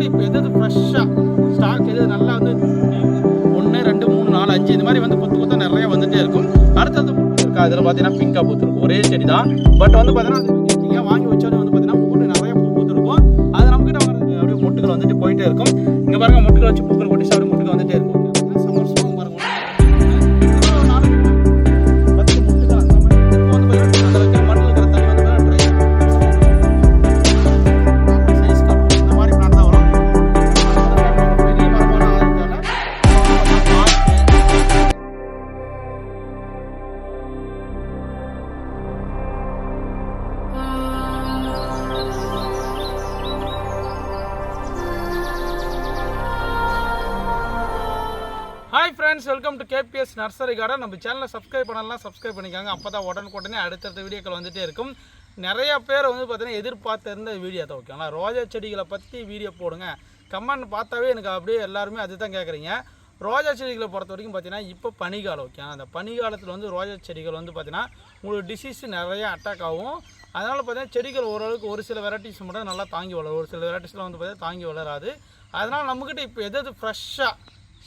நம்மக்கிட்ட இப்போ எது ஃப்ரெஷ்ஷாக ஸ்டாக் எது நல்லா வந்து ஒன்று ரெண்டு மூணு நாலு அஞ்சு இந்த மாதிரி வந்து கொத்து கொத்தா நிறைய வந்துட்டே இருக்கும். அடுத்தது இருக்கா? இதில் பார்த்தீங்கன்னா பிங்கா பூத்துருக்கும். ஒரே செடி தான் பட் வந்து பார்த்தீங்கன்னா அது நீங்கள் வாங்கி வச்சோடனே வந்து பார்த்தீங்கன்னா பூட்டு நிறைய பூ பூத்துருக்கும். அது நம்மக்கிட்ட வரது அப்படியே மொட்டுகள் வந்துட்டு போயிட்டே இருக்கும். இங்கே பாருங்க மொட்டுகள் வச்சு பூக்கள் கொட்டி சாப்பிட்டு மொட்டுகள் வந்துட்டே இருக்கும். நர்சரி கார்டன் நம்ம சேனலை சப்ஸ்கிரைப் பண்ணலாம் சப்ஸ்கிரைப் பண்ணிக்காங்க. அப்போ தான் உடனுக்குடனே அடுத்தடுத்த வீடியோக்கள் வந்துகிட்டே இருக்கும். நிறைய பேர் வந்து பார்த்தீங்கன்னா எதிர்பார்த்து இருந்த வீடியோ தான் ஓகேங்களா ரோஜா செடிகளை பற்றி வீடியோ போடுங்க. கமெண்ட் பார்த்தாவே எனக்கு அப்படியே எல்லாருமே அதுதான் கேட்குறீங்க ரோஜா செடிகளை பொறுத்த வரைக்கும் பார்த்தீங்கன்னா இப்போ பனிகாலம் ஓகே அந்த பனிகாலத்தில் வந்து ரோஜா செடிகள் வந்து பார்த்தீங்கன்னா உங்களுக்கு டிசீஸ் நிறைய அட்டாக் ஆகும். அதனால் பார்த்தீங்கன்னா செடிகள் ஓரளவுக்கு ஒரு சில வெரைட்டிஸ் மட்டும் நல்லா தாங்கி வளரும். ஒரு சில வெரைட்டிஸ்லாம் வந்து பார்த்தீங்கன்னா தாங்கி வளராது. அதனால் நம்மக்கிட்ட இப்போ எது எது ஃப்ரெஷ்ஷாக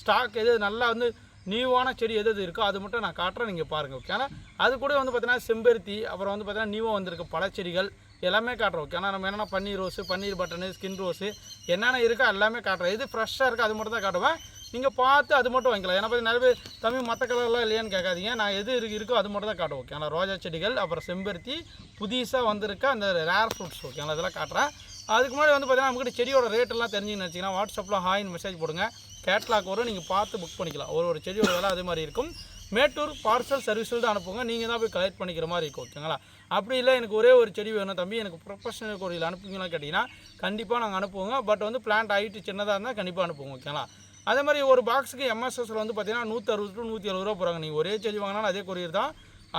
ஸ்டாக் எது நல்லா வந்து நியூவான செடி எது எது இருக்கோ அது மட்டும் நான் காட்டுறேன் நீங்கள் பாருங்கள் ஓகேனா அது கூட வந்து பார்த்தீங்கன்னா செம்பருத்தி அப்புறம் வந்து பார்த்தீங்கன்னா நியூவாக வந்திருக்க பழச்செடிகள் எல்லாமே காட்டுறோம் ஓகே நம்ம என்னென்ன பன்னீர் ரோஸு பன்னீர் பட்டனு ஸ்கின் ரோஸு என்னென்ன இருக்கோ எல்லாமே காட்டுறேன் எது ஃப்ரெஷ்ஷாக இருக்கோ அது மட்டும் தான் காட்டுவேன் நீங்கள் பார்த்து அது மட்டும் வாங்கிக்கலாம். ஏன்னா பார்த்து நிறைய பேர் தமிழ் மற்ற கலர்லாம் இல்லையான்னு கேட்காதீங்க. நான் எது இருக்கு இருக்கோ அது மட்டும் தான் காட்டுவோம் ஓகேங்களா ரோஜா செடிகள் அப்புறம் செம்பருத்தி புதுசாக வந்திருக்க அந்த ரேர் ஃப்ரூட்ஸ் ஓகேங்களா இதெல்லாம் காட்டுறேன். அதுக்கு முன்னாடி வந்து பார்த்தீங்கன்னா நம்மகிட்ட செடியோட ரேட்டெல்லாம் தெரிஞ்சுன்னு வச்சிங்கன்னா வாட்ஸ்அப்பில் ஹாயின் மெசேஜ் போடுங்க. கேட்லாக் வரும். நீங்கள் பார்த்து புக் பண்ணிக்கலாம். ஒரு ஒரு செடியோட வேலை அதே மாதிரி இருக்கும். மேட்டூர் பார்சல் சர்வீஸில் தான் அனுப்புங்க. நீங்கள் தான் போய் கலெக்ட் பண்ணிக்கிற மாதிரி இருக்கும் ஓகேங்களா அப்படி இல்லை எனக்கு ஒரே ஒரு செடி வேணும் தம்பி. எனக்கு ப்ரொஃபஷனல் கொடியில் அனுப்புவீங்களா கேட்டிங்கன்னா கண்டிப்பாக நாங்கள் அனுப்புவோங்க. பட் வந்து பிளான்ட் ஹைட்டு சின்னதாக இருந்தால் கண்டிப்பாக அனுப்புவோம் ஓகேங்களா அதே மாதிரி ஒரு பாக்ஸுக்கு எம்எஸ்எஸ்ல வந்து பார்த்தீங்கன்னா நூற்றி அறுபது டு நூற்றி எழுபது ரூபா போகிறாங்க நீங்கள் ஒரே செடி வாங்கினாலும் அதே கொரியர் தான்.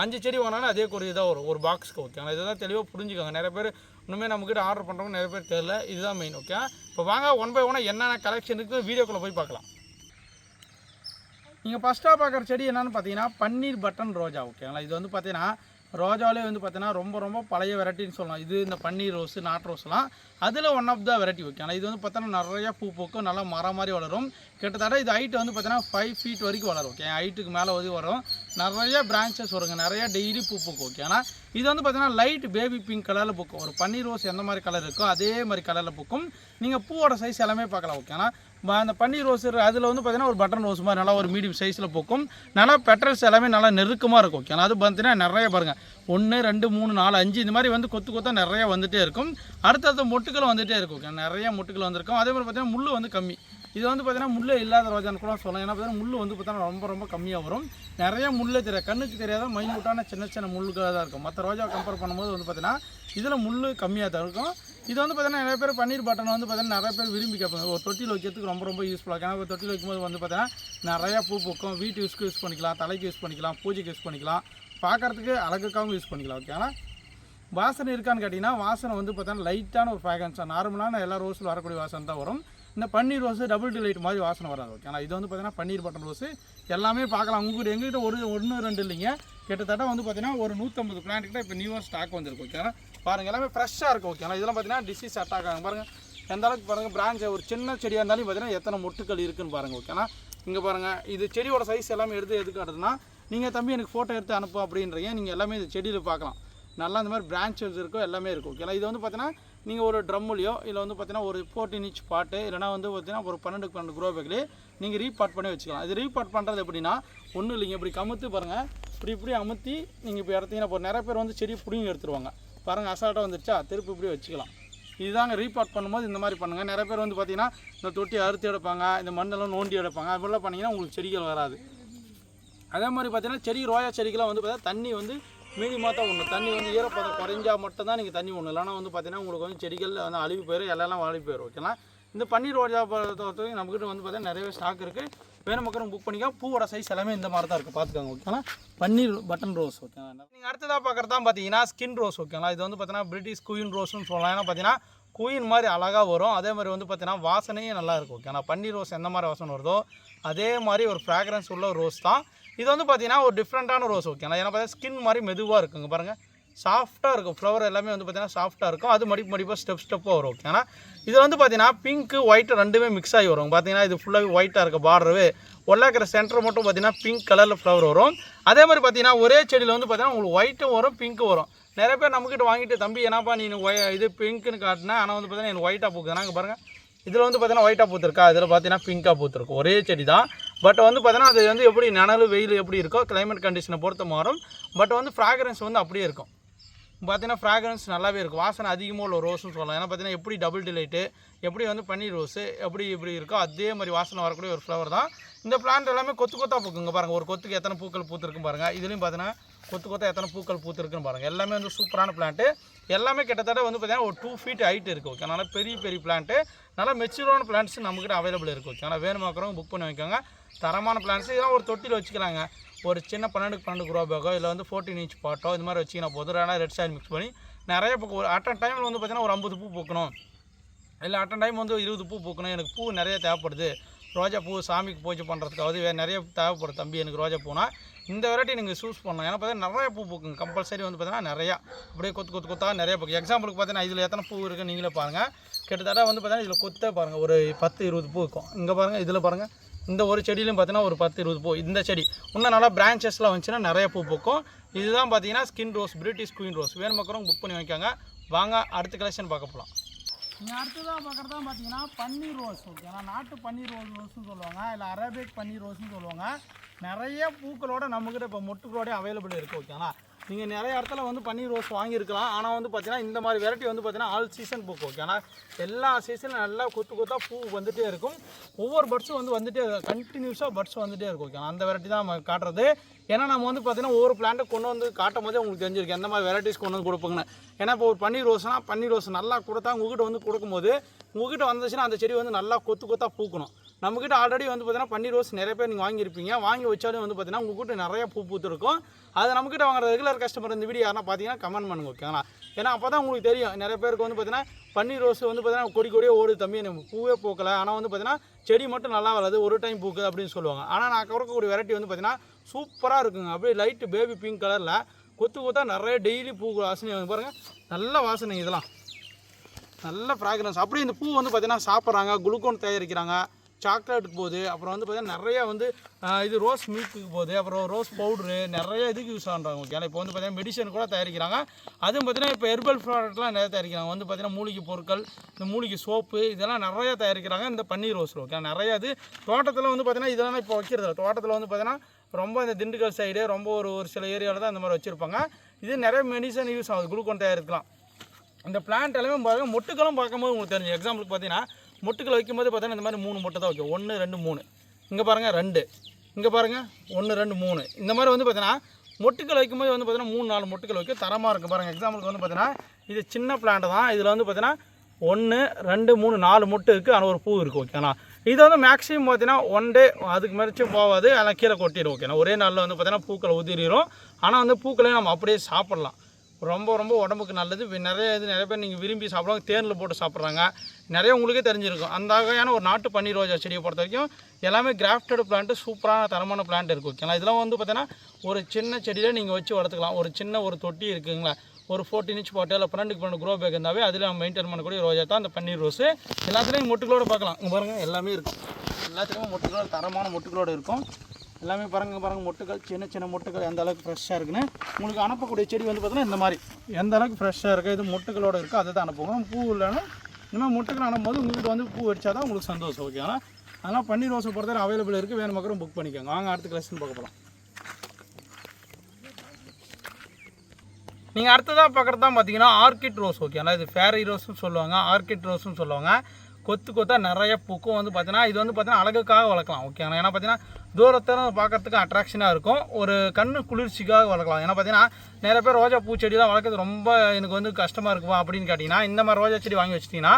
அஞ்சு செடி வாங்கினாலும் அதே கொரியர் தான் வரும். ஒரு பாக்ஸுக்கு ஓகேங்களா இதை தான் தெளிவாக புரிஞ்சுக்கோங்க. நிறைய பேர் இன்னுமே நம்மக்கிட்ட ஆர்டர் பண்ணுறவங்க நிறைய பேர் தெரியல. இதுதான் மெயின் ஓகே இப்போ வாங்க ஒன் பை ஒன்னாக என்னென்ன கலெக்ஷன் இருக்குது வீடியோக்குள்ளே போய் பார்க்கலாம். நீங்கள் ஃபஸ்ட்டாக பார்க்குற செடி என்னன்னு பார்த்தீங்கன்னா பன்னீர் பட்டன் ரோஜா ஓகேங்களா இது வந்து பார்த்தீங்கன்னா ரோஜாவிலே வந்து பார்த்தீங்கன்னா ரொம்ப ரொம்ப பழைய வெரைட்டின்னு சொல்லலாம். இது இந்த பன்னீர் ரோஸு நாட்டு ரோஸ்லாம் அதில் ஒன் ஆஃப் த வெரைட்டி ஓகேங்களா இது வந்து பார்த்தீங்கன்னா நிறைய பூ பூக்கும் நல்லா மரம் மாதிரி வளரும். கிட்டத்தட்ட இது ஹைட்டு வந்து பார்த்தீங்கன்னா ஃபைவ் ஃபீட் வரைக்கும் வளரும் ஓகே ஹைட்டுக்கு மேலே வந்து வரும். நிறைய பிரான்ச்சஸ் வருங்க. நிறைய டெய்லி பூ பூக்கும் ஆனால் இது வந்து பார்த்தீங்கன்னா லைட் பேபி பிங்க் கலரில் பூக்கும். ஒரு பன்னீர் ரோஸ் எந்த மாதிரி கலர் இருக்கோ அதே மாதிரி கலரில் பூக்கும். நீங்கள் பூவோட சைஸ் எல்லாமே பார்க்கலாம் ஓகே ஆனால் அந்த பன்னீர் ரோஸ் அதில் வந்து பார்த்தீங்கன்னா ஒரு பட்டன் ரோஸ் மாதிரி நல்லா ஒரு மீடியம் சைஸில் பூக்கும். நல்லா பெட்ரல்ஸ் எல்லாமே நல்லா நெருக்கமாக இருக்கும் ஓகேனா அது பார்த்தீங்கன்னா நிறைய பாருங்கள் ஒன்று ரெண்டு மூணு நாலு அஞ்சு இந்த மாதிரி வந்து கொத்து கொத்தா நிறைய வந்துட்டே இருக்கும். அடுத்தடுத்த மொட்டுக்களும் வந்துகிட்டே இருக்கும் ஓகே நிறைய மொட்டுகள் வந்திருக்கும். அதே மாதிரி பார்த்தீங்கன்னா முள் வந்து கம்மி. இது வந்து பார்த்தீங்கன்னா முள்ளே இல்லாத ரோஜான்னு கூட சொல்லலாம். ஏன்னா பார்த்தீங்கன்னா முள் வந்து பார்த்தீங்கன்னா ரொம்ப ரொம்ப கம்மியாக வரும். நிறைய முள்ளே தெரியாது. கண்ணுக்கு தெரியாத மைன்யூட்டான சின்ன சின்ன முள்ளுக்காக தான் இருக்கும். மற்ற ரோஜா கம்பேர் பண்ணும்போது வந்து பார்த்தீங்கன்னா இதில் முள் கம்மியாக தான் இருக்கும். இது வந்து பார்த்தீங்கன்னா நிறைய பேர் பன்னீர் பட்டனை வந்து பார்த்தீங்கன்னா நிறைய பேர் விரும்பி கேட்பாங்க. ஒரு தொட்டியில் வைக்கிறதுக்கு ரொம்ப ரொம்ப யூஸ்ஃபுல்லாக இருக்கும். ஏன்னா தொட்டியில் வைக்கும்போது வந்து பார்த்தீங்கன்னா நிறையா பூ பூக்கும். வீட்டு யூஸ்க்கு யூஸ் பண்ணிக்கலாம். தலைக்கு யூஸ் பண்ணிக்கலாம். பூஜைக்கு யூஸ் பண்ணிக்கலாம். பார்க்கறதுக்கு அழகுக்காகவும் யூஸ் பண்ணிக்கலாம். ஓகேங்களா வாசனை இருக்கான்னு கேட்டிங்கன்னா வாசனை வந்து பார்த்தீங்கன்னா லைட்டான ஒரு ஃப்ராகன்ஸ் நார்மலான எல்லா ரோஸில் வரக்கூடிய வாசனை தான் வரும். இந்த பன்னீர் ரோஸு டபுள் டிலைட் மாதிரி வாசனை வராது ஓகேங்களா இது வந்து பார்த்தீங்கன்னா பன்னீர் பட்டன் ரோஸு. எல்லாமே பார்க்கலாம். உங்ககிட்ட எங்ககிட்ட ஒரு ஒன்று ரெண்டு இல்லைங்க. கிட்டத்தட்ட வந்து பார்த்தீங்கன்னா ஒரு நூற்றம்பது பிளான்ட் கிட்ட இப்போ நியூவாக ஸ்டாக் வந்திருக்கு ஓகேங்களா பாருங்கள் எல்லாமே ஃப்ரெஷ்ஷாக இருக்கும் ஓகே ஆனால் இதெல்லாம் பார்த்தீங்கன்னா டிசீஸ் அட்டாக் ஆகும் பாருங்கள் எந்த அளவுக்கு பாருங்கள் பிரான்ச் ஒரு சின்ன செடியாக இருந்தாலும் பார்த்தீங்கன்னா எத்தனை மொட்டுக்கள் இருக்குன்னு பாருங்கள் ஓகேனா இங்கே பாருங்கள் இது செடியோட சைஸ் எல்லாமே எடுத்து எதுக்கு காட்டுதுன்னா நீங்கள் தம்பி எனக்கு ஃபோட்டோ எடுத்து அனுப்பு அப்படின்றீங்க. நீங்கள் எல்லாமே இது செடியில் பார்க்கலாம். நல்லா இந்த மாதிரி பிரான்ச்சஸ் இருக்கும் எல்லாமே இருக்கும் ஓகேங்களா இது வந்து பார்த்தீங்கன்னா நீங்கள் ஒரு ட்ரம்முலையோ இல்லை வந்து பார்த்தீங்கன்னா ஒரு ஃபோர்டீன் இன்ச் பாட்டு இல்லைனா வந்து பார்த்தீங்கன்னா ஒரு பன்னெண்டு பன்னெண்டு குரோ பேக்லேயே நீங்கள் ரீபாட் பண்ணி வச்சுக்கலாம். இது ரீபாட் பண்ணுறது எப்படின்னா ஒன்றும் இல்லைங்க இப்படி கமுத்து பாருங்கள் இப்படி இப்படி அமுத்தி நீங்கள் இப்போ இடத்தீங்கன்னா இப்போ நிறைய பேர் வந்து செடி பிடிங்கி எடுத்துருவாங்க. பாருங்கள் அசால்ட்டாக வந்துருச்சா? திருப்பி இப்படி வச்சுக்கலாம். இதுதாங்க ரீபாட் பண்ணும்போது இந்த மாதிரி பண்ணுங்கள் நிறைய பேர் வந்து பார்த்திங்கன்னா இந்த தொட்டி அறுத்து எடுப்பாங்க இந்த மண்ணெல்லாம் நோண்டி எடுப்பாங்க. அப்படிலாம் பண்ணிங்கன்னா உங்களுக்கு செடிகள் வராது. அதே மாதிரி பார்த்தீங்கன்னா செடி ரோயா செடிக்கெலாம் வந்து பார்த்தீங்கன்னா தண்ணி வந்து மீதி மாத்தா ஒன்று தண்ணி வந்து ஈரப்பதம் குறைஞ்சா மட்டும்தான் நீங்கள் தண்ணி ஒன்று இல்லைனா வந்து பார்த்தீங்கன்னா உங்களுக்கு வந்து செடிகள் வந்து அழுகி போயிடும் எல்லாம் அழுகி போயிடும் ஓகேங்களா? இந்த பன்னீர் ரோஜா பொறுத்த வரைக்கும் நம்மக்கிட்ட வந்து பார்த்தீங்கன்னா நிறையவே ஸ்டாக் இருக்குது வேணும் மக்களும் புக் பண்ணிக்கா பூவோட சைஸ் எல்லாமே இந்த மாதிரி தான் இருக்குது பார்த்துக்கோங்க ஓகேங்களா? பன்னீர் பட்டன் ரோஸ் ஓகேங்களா? நீங்கள் அடுத்ததாக பார்க்குறதா தான் பார்த்தீங்கன்னா ஸ்கின் ரோஸ் ஓகேங்களா? இது வந்து பார்த்தீங்கன்னா பிரிட்டிஷ் குயின் ரோஸ்னு சொல்லலாம். ஏன்னா பார்த்தீங்கன்னா குயின் மாதிரி அழகாக வரும். அதே மாதிரி வந்து பார்த்தீங்கன்னா வாசனையும் நல்லா இருக்கும். ஓகேங்களா? பன்னீர் ரோஸ் எந்த மாதிரி வாசனை வருதோ அதே மாதிரி ஒரு ஃப்ராக்ரன்ஸ் உள்ள ரோஸ் தான். இது வந்து பார்த்தீங்கன்னா ஒரு டிஃப்ரெண்ட்டான ரோஸ் ஓகேங்களா ஏன்னா பார்த்தீங்கன்னா ஸ்கின் மாதிரி மெதுவாக இருக்குங்க பாருங்கள் சாஃப்ட்டாக இருக்கும் ஃப்ளவர் எல்லாமே வந்து பார்த்தீங்கன்னா சாஃப்ட்டாக இருக்கும். அது மடிப்பு மடிப்பாக ஸ்டெப் ஸ்டெப்பாக வரும் ஓகேனா இது வந்து பார்த்தீங்கன்னா பிங்க்கு ஒயிட்டு ரெண்டுமே மிக்ஸ் ஆகி வரும். பார்த்தீங்கன்னா இது ஃபுல்லாகவே ஒயிட்டாக இருக்க பார்டரு உள்ளாக்கிற சென்டர் மட்டும் பார்த்தீங்கன்னா பிங்க் கலரில் ஃப்ளவர் வரும். அதே மாதிரி பார்த்தீங்கன்னா ஒரே செடியில் வந்து பார்த்தீங்கன்னா உங்களுக்கு ஒயிட்டும் வரும் பிங்க்கும் வரும். நிறைய பேர் நம்மக்கிட்ட வாங்கிட்டு தம்பி என்னப்பா நீ இது பிங்க்குன்னு காட்டினா ஆனால் வந்து பார்த்தீங்கன்னா எனக்கு ஒயிட்டாக பூக்குதுன்னா நாங்கள் பாருங்கள் இதில் வந்து பார்த்தீங்கன்னா ஒயிட்டாக பூத்துருக்கா? இதில் பார்த்தீங்கன்னா பிங்காக பூத்துருக்கும். ஒரே செடி தான் பட் வந்து பார்த்தீங்கன்னா அது வந்து எப்படி நனல் வெயில் எப்படி இருக்கோ கிளைமேட் கண்டிஷனை பொறுத்த மாறும். பட் வந்து ஃப்ராக்ரன்ஸ் வந்து அப்படியே இருக்கும். பார்த்தீங்கன்னா ஃப்ராக்ரன்ஸ் நல்லாவே இருக்கும். வாசனை அதிகமாக உள்ள ரோஸ்னு சொல்லலாம். ஏன்னா பார்த்தீங்கன்னா எப்படி டபுள் டிலைட்டு எப்படி வந்து பன்னீர் ரோஸு எப்படி இப்படி இருக்கோ அதே மாதிரி வாசனை வரக்கூடிய ஒரு ஃப்ளவர் தான். இந்த பிளான்ட் எல்லாமே கொத்து கொத்தாக பூக்குங்க பாருங்கள் ஒரு கொத்துக்கு எத்தனை பூக்கள் பூத்துருக்குன்னு பாருங்கள் இதுலேயும் பார்த்தீங்கன்னா கொத்து கொத்தா எத்தனை பூக்கள் பூத்துருக்குன்னு பாருங்கள் எல்லாமே வந்து சூப்பரான பிளான்ட்டு எல்லாமே கிட்டத்தட்ட வந்து பார்த்தீங்கன்னா ஒரு டூ ஃபீட் ஹைட் இருக்குது ஓகே நல்லா பெரிய பெரிய பிளான்ட்டு நல்லா மெச்சூரான பிளான்ட்ஸ் நம்மக்கிட்ட அவைலபிள் இருக்குது ஓகே ஆனால் வேணுமாக்கிறவங்க புக் பண்ணி வைக்கோங்க. தரமான பிளான்ஸ் இதெல்லாம் ஒரு தொட்டியில் வச்சுக்கலாங்க ஒரு சின்ன பன்னெண்டுக்கு பன்னெண்டு குரோ பேக்கோ இல்லை வந்து ஃபோர்டீன் இன்ச் பாட்டோ இது மாதிரி வச்சிங்கன்னா போதும். ஆனால் ரெட் சாயில் மிக்ஸ் பண்ணி நிறைய பூ ஒரு அட் டைமில் வந்து பார்த்தீங்கன்னா ஒரு ஐம்பது பூ பூக்கணும். இல்லை அட் டைம் வந்து இருபது பூ பூக்கணும். எனக்கு பூ நிறைய தேவைப்படுது. ரோஜா பூ சாமிக்கு பூஜை பண்ணுறதுக்காவது வேறு நிறைய தேவைப்படுது தம்பி எனக்கு ரோஜா பூனா. இந்த வெரைட்டி நீங்கள் சூஸ் பண்ணலாம். ஏன்னா பார்த்தீங்கன்னா நிறைய பூ பூக்குங்க. கம்பல்சரி வந்து பார்த்தீங்கன்னா நிறையா. அப்படியே கொத்து கொத்து கொத்தா நிறைய பூக்கு. எக்ஸாம்பிளுக்கு பார்த்தீங்கன்னா இதில் எத்தனை பூ இருக்குது நீங்களே பாருங்கள் கிட்டத்தட்ட வந்து பார்த்தீங்கன்னா இதில் கொத்தே பாருங்கள் ஒரு பத்து இருபது பூ இருக்கும். இங்கே பாருங்கள் இதில் பாருங்கள் இந்த ஒரு செடியிலும் பார்த்தீங்கன்னா ஒரு பத்து இருபது பூ இந்த செடி. இன்னும் நல்லா பிரான்ச்சஸ்லாம் வந்துச்சுன்னா நிறைய பூ பூக்கும். இதுதான் பார்த்தீங்கன்னா skin rose British queen rose வேணுமக்கிறவங்க book பண்ணி வைக்காங்க. வாங்க அடுத்த கலெக்ஷன் பார்க்க போகலாம் நீங்கள் அடுத்ததாக பார்க்குறதா பார்த்தீங்கன்னா பன்னீர் ரோஸ் ஓகேங்களா நாட்டு பன்னீர் ரோஸ் ரோஸ்னு சொல்லுவாங்க. இல்லை அரபிக் பன்னீர் ரோஸ்னு சொல்லுவாங்க. நிறைய பூக்களோட நம்மக்கிட்ட இப்போ மொட்டுகளோட அவைலபிள் இருக்குது ஓகேங்களா நீங்கள் நிறைய இடத்துல வந்து பன்னீர் ரோஸ் வாங்கியிருக்கலாம். ஆனால் வந்து பார்த்தீங்கன்னா இந்த மாதிரி வெரைட்டி வந்து பார்த்தீங்கன்னா ஆல் சீசன் பூக்கும் ஓகேங்களா எல்லா சீசனும் நல்லா கொத்து கொத்தா பூ வந்துகிட்டே இருக்கும். ஒவ்வொரு பட்ஸும் வந்து வந்துட்டே கண்டினியூஸாக பட்ஸ் வந்துட்டே இருக்கும் ஓகே அந்த வெரைட்டி தான் நம்ம காட்டுறது. ஏன்னா நம்ம வந்து பார்த்தீங்கன்னா ஒவ்வொரு பிளான்ட்டை கொண்டு வந்து காட்டும் போதே உங்களுக்கு தெரிஞ்சிருக்கு எந்த மாதிரி வெரைட்டிஸ் கொண்டு வந்து கொடுப்போங்கன்னு ஏன்னா இப்போ ஒரு பன்னீர் ரோஸ்னால் பன்னீர் ரோஸ் நல்லா கொடுத்தா உங்ககிட்ட வந்து கொடுக்கும்போது உங்ககிட்ட வந்துச்சுன்னா அந்த செடி வந்து நல்லா கொத்து கொத்தா பூக்கணும். நம்மக்கிட்ட ஆல்ரெடி வந்து பார்த்தீங்கன்னா பன்னீர் ரோஸ் நிறைய பேர் நீங்கள் வாங்கியிருப்பீங்க. வாங்கி வச்சாலும் வந்து பார்த்தீங்கன்னா உங்ககிட்ட நிறைய பூ பூத்துருக்கும். அதை நம்மக்கிட்ட வாங்குற ரெகுலர் கஸ்டமர் இந்த வீடியோ யாரா பார்த்தீங்கன்னா கமெண்ட் பண்ணுங்க ஓகேங்களா ஏன்னா அப்போ தான் உங்களுக்கு தெரியும். நிறைய பேருக்கு வந்து பார்த்தீங்கன்னா பன்னீர் ரோஸ் வந்து பார்த்தீங்கன்னா கொடி கொடியே ஓடு தம்பி. எனக்கு பூவே பூக்கலை. ஆனால் வந்து பார்த்தீங்கன்னா செடி மட்டும் நல்லா வராது ஒரு டைம் பூக்குது அப்படின்னு சொல்லுவாங்க. ஆனால் நான் கொடுக்கக்கூடிய வெரைட்டி வந்து பார்த்தீங்கன்னா சூப்பராக இருக்குங்க. அப்படியே லைட்டு பேபி பிங்க் கலரில் கொத்து கொத்தா நிறைய டெய்லி பூ வாசனை வந்து பாருங்கள் நல்ல வாசனை இதெல்லாம். நல்ல ஃப்ராக்ரன்ஸ் அப்படியே இந்த பூ வந்து பார்த்தீங்கன்னா சாப்பிட்றாங்க. குளுக்கோன் தயாரிக்கிறாங்க. சாக்லேட்டுக்கு போகுது அப்புறம் வந்து பார்த்தீங்கன்னா நிறையா வந்து இது ரோஸ் மில்க்குக்கு போகுது அப்புறம் ரோஸ் பவுட்ரு நிறைய இதுக்கு யூஸ் பண்ணுறாங்க ஓகேங்களா இப்போ வந்து பார்த்தீங்கன்னா மெடிசன் கூட தயாரிக்கிறாங்க. அதுவும் பார்த்தீங்கன்னா இப்போ ஹெர்பல் ப்ராடக்ட்லாம் நிறைய தயாரிக்கிறாங்க. வந்து பார்த்தீங்கன்னா மூலிகை பொருட்கள் இந்த மூலிகை சோப்பு இதெல்லாம் நிறைய தயாரிக்கிறாங்க இந்த பன்னீர் ரோஸ் ஓகே நிறைய இது தோட்டத்தில் வந்து பார்த்தீங்கன்னா இதெல்லாம் இப்போ வைக்கிறது தோட்டத்தில் வந்து பார்த்தீங்கன்னா ரொம்ப இந்த திண்டுக்கல் சைடு ரொம்ப ஒரு ஒரு சில ஏரியாவில் தான் இந்த மாதிரி வச்சுருப்பாங்க. இது நிறைய மெடிசன் யூஸ் ஆகுது குளுக்கோன் தயாரிக்கலாம். இந்த பிளான்ட் எல்லாமே பார்த்தீங்கன்னா மொட்டுக்களும் பார்க்கும்போது உங்களுக்கு தெரிஞ்சு எக்ஸாம்பிளுக்கு பார்த்தீங்கன்னா மொட்டுக்களை வைக்கும்போது பார்த்தீங்கன்னா இந்த மாதிரி மூணு மொட்டை தான் வைக்கும். ஒன்று ரெண்டு மூணு. இங்கே பாருங்கள் ரெண்டு. இங்கே பாருங்கள் ஒன்று ரெண்டு மூணு. இந்த மாதிரி வந்து பார்த்தீங்கன்னா மொட்டுக்கள் வைக்கும்போது வந்து பார்த்தீங்கன்னா மூணு நாலு மொட்டுக்கள் வைக்கும். தரமாக இருக்கும் பாருங்கள் எக்ஸாம்பிளுக்கு வந்து பார்த்தீங்கன்னா இது சின்ன பிளான்ட் தான். இதில் வந்து பார்த்தீங்கன்னா ஒன்று ரெண்டு மூணு நாலு மொட்டு இருக்குது ஆனால் ஒரு பூ இருக்குது ஓகேண்ணா இது வந்து மேக்ஸிமம் பார்த்தீங்கன்னா ஒன் டே அதுக்கு மேட்ச்சும் போகாது. ஆனால் கீழே கொட்டிடும் ஓகேண்ணா ஒரே நாளில் வந்து பார்த்தீங்கன்னா பூக்களை உதிரிடும் ஆனால் வந்து பூக்களையும் நம்ம அப்படியே சாப்பிட்லாம். ரொம்ப ரொம்ப உடம்புக்கு நல்லது. நிறைய இது நிறைய பேர் நீங்கள் விரும்பி சாப்பிடுவாங்க. தேனில் போட்டு சாப்பிட்றாங்க. நிறைய உங்களுக்கே தெரிஞ்சிருக்கும். அந்த வகையான ஒரு நாட்டு பன்னீர் ரோஜா செடியை பொறுத்த வரைக்கும் எல்லாமே கிராஃப்டட் பிளான்ட்டு சூப்பரான தரமான பிளான்ட் இருக்குது ஓகேங்களா இதெல்லாம் வந்து பார்த்தீங்கன்னா ஒரு சின்ன செடியில் நீங்கள் வச்சு வளர்த்துக்கலாம். ஒரு சின்ன ஒரு தொட்டி இருக்குங்களா? ஒரு ஃபோர்டீன் இன்ச் போட்டு இல்லை பன்னெண்டுக்கு பன்னெண்டு க்ரோ பேக் இருந்தாவே அதில் நம்ம மெயின்டைன் பண்ணக்கூடிய ரோஜா தான் அந்த பன்னீர் ரோஸு. எல்லாத்துலேயும் மொட்டுகளோடு பார்க்கலாம். பாருங்கள் எல்லாமே இருக்கும் எல்லாத்துலேயுமே மொட்டுகளோட தரமான மொட்டுகளோடு இருக்கும். எல்லாமே பாருங்கள் பாருங்கள் மொட்டுக்கள் சின்ன சின்ன மொட்டுக்கள் எந்த அளவுக்கு ஃப்ரெஷ்ஷாக இருக்குன்னு. உங்களுக்கு அனுப்பக்கூடிய செடி வந்து பார்த்தீங்கன்னா இந்த மாதிரி. எந்த அளவுக்கு ஃப்ரெஷ்ஷாக இருக்குது இது மொட்டுகளோட இருக்கோ அதை தான் அனுப்புவோம். பூ இல்லைன்னா இனிமேல் மொட்டுக்கள் அனுப்பும்போது உங்களுக்கு வந்து பூ வச்சா தான் உங்களுக்கு சந்தோஷம் ஓகேங்களா அதனால் பன்னீர் ரோஸை பொறுத்தவரை அவைலபிள் இருக்குது வேணும் மக்களும் புக் பண்ணிக்கோங்க. வாங்க அடுத்த கலெக்ஷன் பார்க்க போகலாம் நீங்கள் அடுத்ததாக பார்க்குறது தான் பார்த்தீங்கன்னா ஆர்கிட் ரோஸ் ஓகேங்களா இது ஃபேரி ரோஸ்னு சொல்லுவாங்க. ஆர்கிட் ரோஸ்னு சொல்லுவாங்க. கொத்து கொத்தா நிறைய பூக்கும் வந்து பார்த்தீங்கன்னா இது வந்து பார்த்தீங்கன்னா அழகுக்காக வளர்க்கலாம் ஓகேங்களா ஏன்னா பார்த்தீங்கன்னா தூரத்தில் பார்க்கறதுக்கு அட்ராக்ஷனாக இருக்கும். ஒரு கண்ணு குளிர்ச்சிக்காக வளர்க்கலாம். ஏன்னா பார்த்தீங்கன்னா நிறைய பேர் ரோஜா பூச்செடிலாம் வளர்க்குறது ரொம்ப எனக்கு வந்து கஷ்டமாக இருக்கும் அப்படின்னு கேட்டிங்கன்னா இந்த மாதிரி ரோஜா செடி வாங்கி வச்சிட்டிங்கன்னா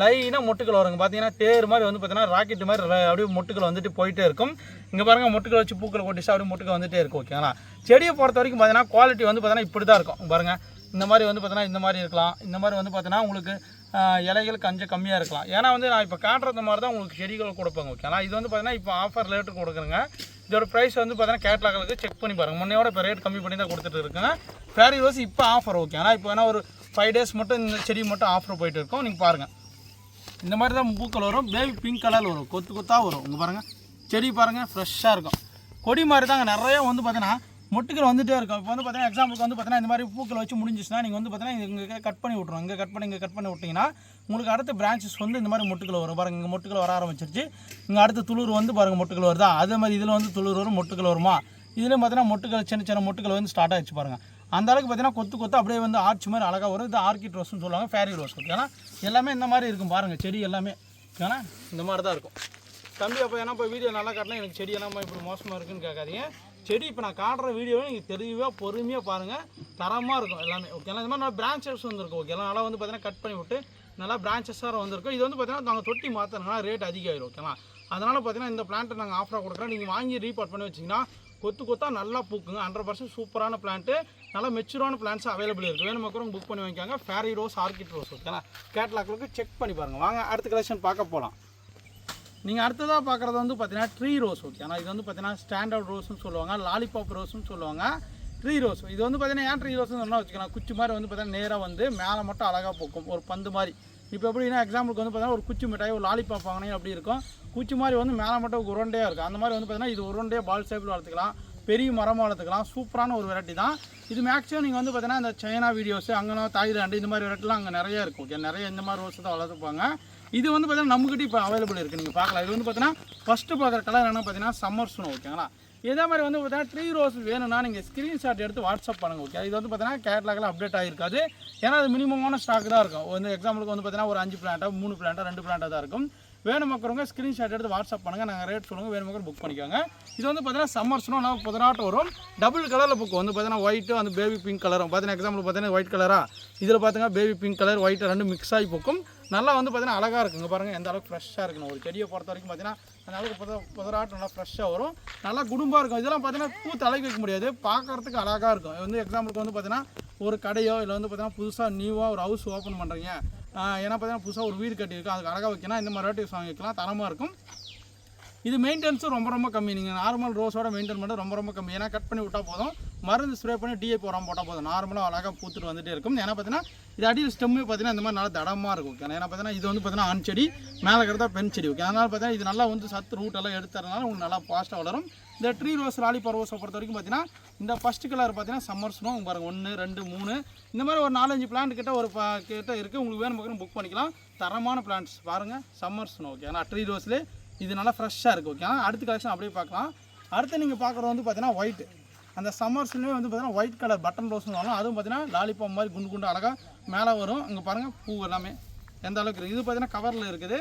லைனாக மொட்டுக்கள் வருங்க. பார்த்தீங்கன்னா தேர் மாதிரி வந்து பார்த்தீங்கன்னா ராக்கெட் மாதிரி ர- அப்படியே மொட்டுக்கள் வந்துட்டு போயிட்டே இருக்கும். இங்கே பாருங்கள் மொட்டுக்கள் வச்சு பூக்களை கொட்டிச்சு அப்படியே மொட்டுக்கள் வந்துட்டே இருக்கும் ஓகேங்களா செடியை பொறுத்த வரைக்கும் பார்த்தீங்கன்னா குவாலிட்டி வந்து பார்த்தீங்கன்னா இப்படி தான் இருக்கும். பாருங்கள் இந்த மாதிரி வந்து பார்த்தீங்கன்னா இந்த மாதிரி இருக்கலாம். இந்த மாதிரி வந்து பார்த்தீங்கன்னா உங்களுக்கு இலைகள் கொஞ்சம் கம்மியாக இருக்கலாம். ஏன்னா வந்து நான் இப்போ காட்டுறது மாதிரி தான் உங்களுக்கு செடிகள் கொடுப்பாங்க ஓகேங்களா இது வந்து பார்த்தீங்கன்னா இப்போ ஆஃபர் ரேட்டு கொடுக்குறேங்க. இதோட ப்ரைஸ் வந்து பார்த்தீங்கன்னா கேட்லாக்களுக்கு செக் பண்ணி பாருங்கள் முன்னையோட இப்போ ரேட் கம்மி பண்ணி தான் கொடுத்துட்டு இருக்குங்க. ஃபேரி ரோஸ் இப்போ ஆஃபர் ஓகே ஆனால் இப்போ வேணால் ஒரு ஃபைவ் டேஸ் மட்டும் இந்த செடி மட்டும் ஆஃபர் போயிட்டு இருக்கோம். நீங்கள் பாருங்கள் இந்த மாதிரி தான் பூக்கள் வரும். பேபி பிங்க் கலர் வரும். கொத்து கொத்தாக வரும். உங்கள் பாருங்கள் செடி பாருங்கள் ஃப்ரெஷ்ஷாக இருக்கும். கொடி மாதிரி தாங்க நிறையா வந்து பார்த்தீங்கன்னா மொட்டுக்கள் வந்துட்டே இருக்கும். இப்போ வந்து பார்த்தீங்கன்னா எக்ஸாம்பிளுக்கு வந்து பார்த்தீங்கன்னா இந்த மாதிரி பூக்கள் வச்சு முடிஞ்சிச்சுன்னா நீங்கள் வந்து பார்த்தீங்கன்னா இங்கே கட் பண்ணி விட்ருவோம் இங்கே கட் பண்ணி இங்கே கட் பண்ணி விட்டிங்கன்னா உங்களுக்கு அடுத்த பிரான்ச்சஸ் வந்து இந்த மாதிரி மொட்டுக்கள் வரும். பாருங்க இங்கே மொட்டுக்கள் வர ஆரம்பிச்சிருச்சு. இங்கே அடுத்த துளிர் வந்து பாருங்கள் மொட்டுக்கள் வருதா? அதே மாதிரி இதில் வந்து துளிர் வரும் மொட்டுக்கள் வருமா? இதுலேயும் பார்த்தீங்கன்னா மொட்டுக்கள் சின்ன சின்ன மொட்டுக்கள் வந்து ஸ்டார்ட் ஆகிடுச்சு பாருங்கள் அந்த அளவுக்கு பார்த்தீங்கன்னா கொத்து கொத்து அப்படியே வந்து ஆர்ச் மாதிரி அழகாக வரும். இது ஆர்கிட் ரோஸ்னு சொல்லுவாங்க ஃபேரி ரோஸ் ஏன்னா எல்லாமே இந்த மாதிரி இருக்கும் பாருங்கள் செடி எல்லாமே. ஏன்னா இந்த மாதிரி தான் இருக்கும். தம்பி அப்போ ஏன்னா இப்போ வீடியோ நல்லா காட்டினா எனக்கு செடி என்னம்மா இப்படி மோசமாக இருக்குன்னு கேட்காதீங்க. செடி இப்போ நான் காட்டுற வீடியோவை நீங்கள் தெளிவாக பொறுமையாக பாருங்கள் தரமாக இருக்கும் எல்லாமே. ஓகேங்களா இந்த மாதிரி நல்லா பிரான்ச்சஸ் வந்துருக்கும் ஓகேங்களா நல்லா வந்து பார்த்தீங்கன்னா கட் பண்ணி விட்டு நல்லா பிரான்ச்சஸாக வந்திருக்கும் இது வந்து பார்த்தீங்கன்னா நாங்கள் தொட்டி மாற்றினா ரேட் அதிகமாகிடும் ஓகேங்களா அதனால் பார்த்தீங்கன்னா இந்த பிளான்ட்டை நாங்கள் ஆஃபராக கொடுக்குறோம். நீங்கள் வாங்கி ரீபார்ட் பண்ணி வச்சிங்கன்னா கொத்து கொத்தா நல்லா பூக்குங்க. ஹண்ட்ரட் பர்சன்ட் சூப்பரான பிளான்ட்டு நல்லா மெச்சூரான பிளான்ஸ் அவைலபிள் இருக்குது வேணும் மக்களும் புக் பண்ணி வாங்கிக்காங்க. ஃபேரி ரோஸ் ஆர்கிட் ரோஸ் ஓகேங்களா கேட்லாக்களுக்கு செக் பண்ணி பாருங்கள் வாங்க அடுத்த கலெக்ஷன் பார்க்க போகலாம் நீங்கள் அடுத்ததாக பார்க்குறது வந்து பார்த்தீங்கன்னா ட்ரீ ரோஸ் ஓகே ஆனால் இது வந்து பார்த்தீங்கன்னா ஸ்டாண்டர்ட் ரோஸ்னு சொல்லுவாங்க லாலிபாப் ரோஸ்னு சொல்லுவாங்க. ட்ரீ ரோஸ் இது வந்து பார்த்தீங்கன்னா ஏன் ட்ரீ ரோஸ்னு சொன்னால் வச்சுக்கலாம் குச்சி மாதிரி வந்து பார்த்தீங்கன்னா நேராக வந்து மேலே மட்டும் அழகாக பூக்கும் ஒரு பந்து மாதிரி. இப்போ எப்படின்னா எக்ஸாம்பிளுக்கு வந்து பார்த்தீங்கன்னா ஒரு குச்சி மிட்டாய் ஒரு லாலிபாப் வாங்கினீங்க அப்படி இருக்கும். குச்சி மாதிரி வந்து மேலே மட்டும் உருண்டையாக இருக்கும். அந்த மாதிரி வந்து பார்த்தீங்கன்னா இது உருண்டையாக பால் ஷேப்பில் வளர்த்துக்கலாம். பெரிய மரமாக வளர்த்துக்கலாம். சூப்பரான ஒரு வெரைட்டி தான். இது மேக்ஸிமம் நீங்கள் வந்து பார்த்தீங்கன்னா இந்த சைனா வீடியோஸ் அங்கே தாய்லாண்டு இந்த மாதிரி வெரைட்டிலாம் அங்கே நிறைய இருக்கும் ஓகே நிறைய இந்த மாதிரி ரோஸ் தான் வளர்த்துப்பாங்க. இது வந்து பார்த்தீங்கன்னா நம்மகிட்ட இப்போ அவைலபிள் இருக்குது நீங்கள் பார்க்கலாம். இது வந்து பார்த்தீங்கன்னா ஃபஸ்ட்டு பார்க்குற கலர் என்ன பார்த்தீங்கன்னா சம்மர் ஸ்னோ ஓகேங்களா இதே மாதிரி வந்து பார்த்தீங்கன்னா ட்ரீ ரோஸ் வேணும்னா நீங்கள் ஸ்க்ரீன்ஷாட் எடுத்து வாட்ஸ்அப் பண்ணுங்கள் ஓகே இது வந்து பார்த்தீங்கன்னா கேட்லாகில் அப்டேட் ஆகிருக்காது ஏன்னா அது மினிமமான ஸ்டாக் தான் இருக்கும். வந்து எக்ஸாம்பிளுக்கு வந்து பார்த்தீங்கன்னா ஒரு அஞ்சு பிளான்ட்டாக மூணு பிளான்ட்டாக ரெண்டு பிளான்ட்டாக தான் இருக்கும். வேணும் மக்கறவங்க ஸ்க்ரீன்ஷாட் எடுத்து வாட்ஸ்அப் பண்ணுங்கள் நாங்கள் ரேட் சொல்லுங்கள் வேணும் மக்கள் புக் பண்ணிக்கோங்க. இது வந்து பார்த்தீங்கன்னா சம்மர் ஸ்னோ நான் புதனாட்டம் வரும். டபுள் கலரில் புக் வந்து பார்த்தீங்கன்னா ஒயிட்டு அந்த பேபி பிங்க் கலரும் பார்த்தீங்கன்னா எக்ஸாம்பிள் பார்த்தீங்கன்னா ஒயிட் கலராக இதில் பார்த்தீங்கன்னா பேபி பிங்க் கலர் ஒயிட்டு ரெண்டு மிக்ஸ் ஆகி புக்கும் நல்லா வந்து பார்த்தீங்கன்னா அழகாக இருக்குங்க. பாருங்கள் எந்த அளவுக்கு ஃப்ரெஷ்ஷாக இருக்கணும் ஒரு செடியை பொறுத்த வரைக்கும் பார்த்தீங்கன்னா அந்த அளவுக்கு புத புதராட்டம் நல்லா ஃப்ரெஷ்ஷாக வரும். நல்லா குடும்பாக இருக்கும். இதெல்லாம் பார்த்தீங்கன்னா பூ தலைக்கு வைக்க முடியாது. பார்க்கறதுக்கு அழகாக இருக்கும். வந்து எக்ஸாம்பிளுக்கு வந்து பார்த்தீங்கன்னா ஒரு கடையோ இல்லை வந்து பார்த்தீங்கன்னா புதுசாக நியூவாக ஒரு ஹவுஸ் ஓப்பன் பண்ணுறீங்க ஏன்னா பார்த்தீங்கன்னா புதுசாக ஒரு வீடு கட்டியிருக்கோம் அதுக்கு அழகாக வைக்கணும் இந்த மாதிரி ரேட்டிவ்ஸ் வாங்கி வைக்கலாம். தரமாக இருக்கும். இது மெயின்டெனன்ஸும் ரொம்ப ரொம்ப கம்மி. நீங்கள் நார்மல் ரோஸோட மெயின்டைன் பண்ணுறது ரொம்ப ரொம்ப கம்மி. ஏன்னா கட் பண்ணி விட்டால் போதும். மருந்து ஸ்ப்ரே பண்ணி டிஏபி உரம் போட்டால் போதும். நார்மலாக அழகாக பூத்துட்டு வந்துட்டே இருக்கும். ஏன்னா பார்த்தீங்கன்னா இது அடியில் ஸ்டெம்மு பார்த்தீங்கன்னா இந்த மாதிரி நல்லா தடமாக இருக்கும். ஓகே ஏன்னா பார்த்தீங்கன்னா இது வந்து பார்த்தீங்கன்னா ஆண் செடி மேலே இருக்கிறதா பெண் செடி. ஓகே அதனால் பார்த்தீங்கன்னா இது நல்லா வந்து சத்து ரூட் எல்லாம் எடுத்துறதுனால உங்களுக்கு நல்லா ஃபாஸ்ட்டாக வளரும். இந்த ட்ரீ ரோஸ் லாலிபார் ரோஸை பொறுத்த வரைக்கும் பார்த்தீங்கன்னா இந்த ஃபஸ்ட்டு கலர் பார்த்தீங்கன்னா சம்மர் ஸ்னோ பாருங்கள் ஒன்று ரெண்டு மூணு. இந்த மாதிரி ஒரு நாலஞ்சு பிளான்ட் கிட்ட ஒரு கிட்ட இருக்குது உங்களுக்கு வேணும் பக்கம் புக் பண்ணிக்கலாம். தரமான பிளான்ட்ஸ் பாருங்கள் சம்மர் ஸ்னோ ஓகே ஆனால் ட்ரீ ரோஸ்லேயே இது நல்லா ஃப்ரெஷ்ஷாக இருக்குது ஓகே அடுத்த கலெக்ஷன் அப்படியே பார்க்கலாம். அடுத்து நீங்கள் பார்க்குறது வந்து பார்த்தீங்கன்னா ஒயிட் அந்த சம்மர்ஸ்லேயே வந்து பார்த்தீங்கன்னா ஒயிட் கலர் பட்டன் ரோஸ் சொல்லலாம் அதுவும் பார்த்தீங்கன்னா லாலிபாப் மாதிரி குண்டு குண்டு அழகாக மேலே வரும். இங்கே பாருங்கள் பூ எல்லாமே எந்த அளவுக்கு இருக்குது இது பார்த்தீங்கன்னா கவரில் இருக்குது.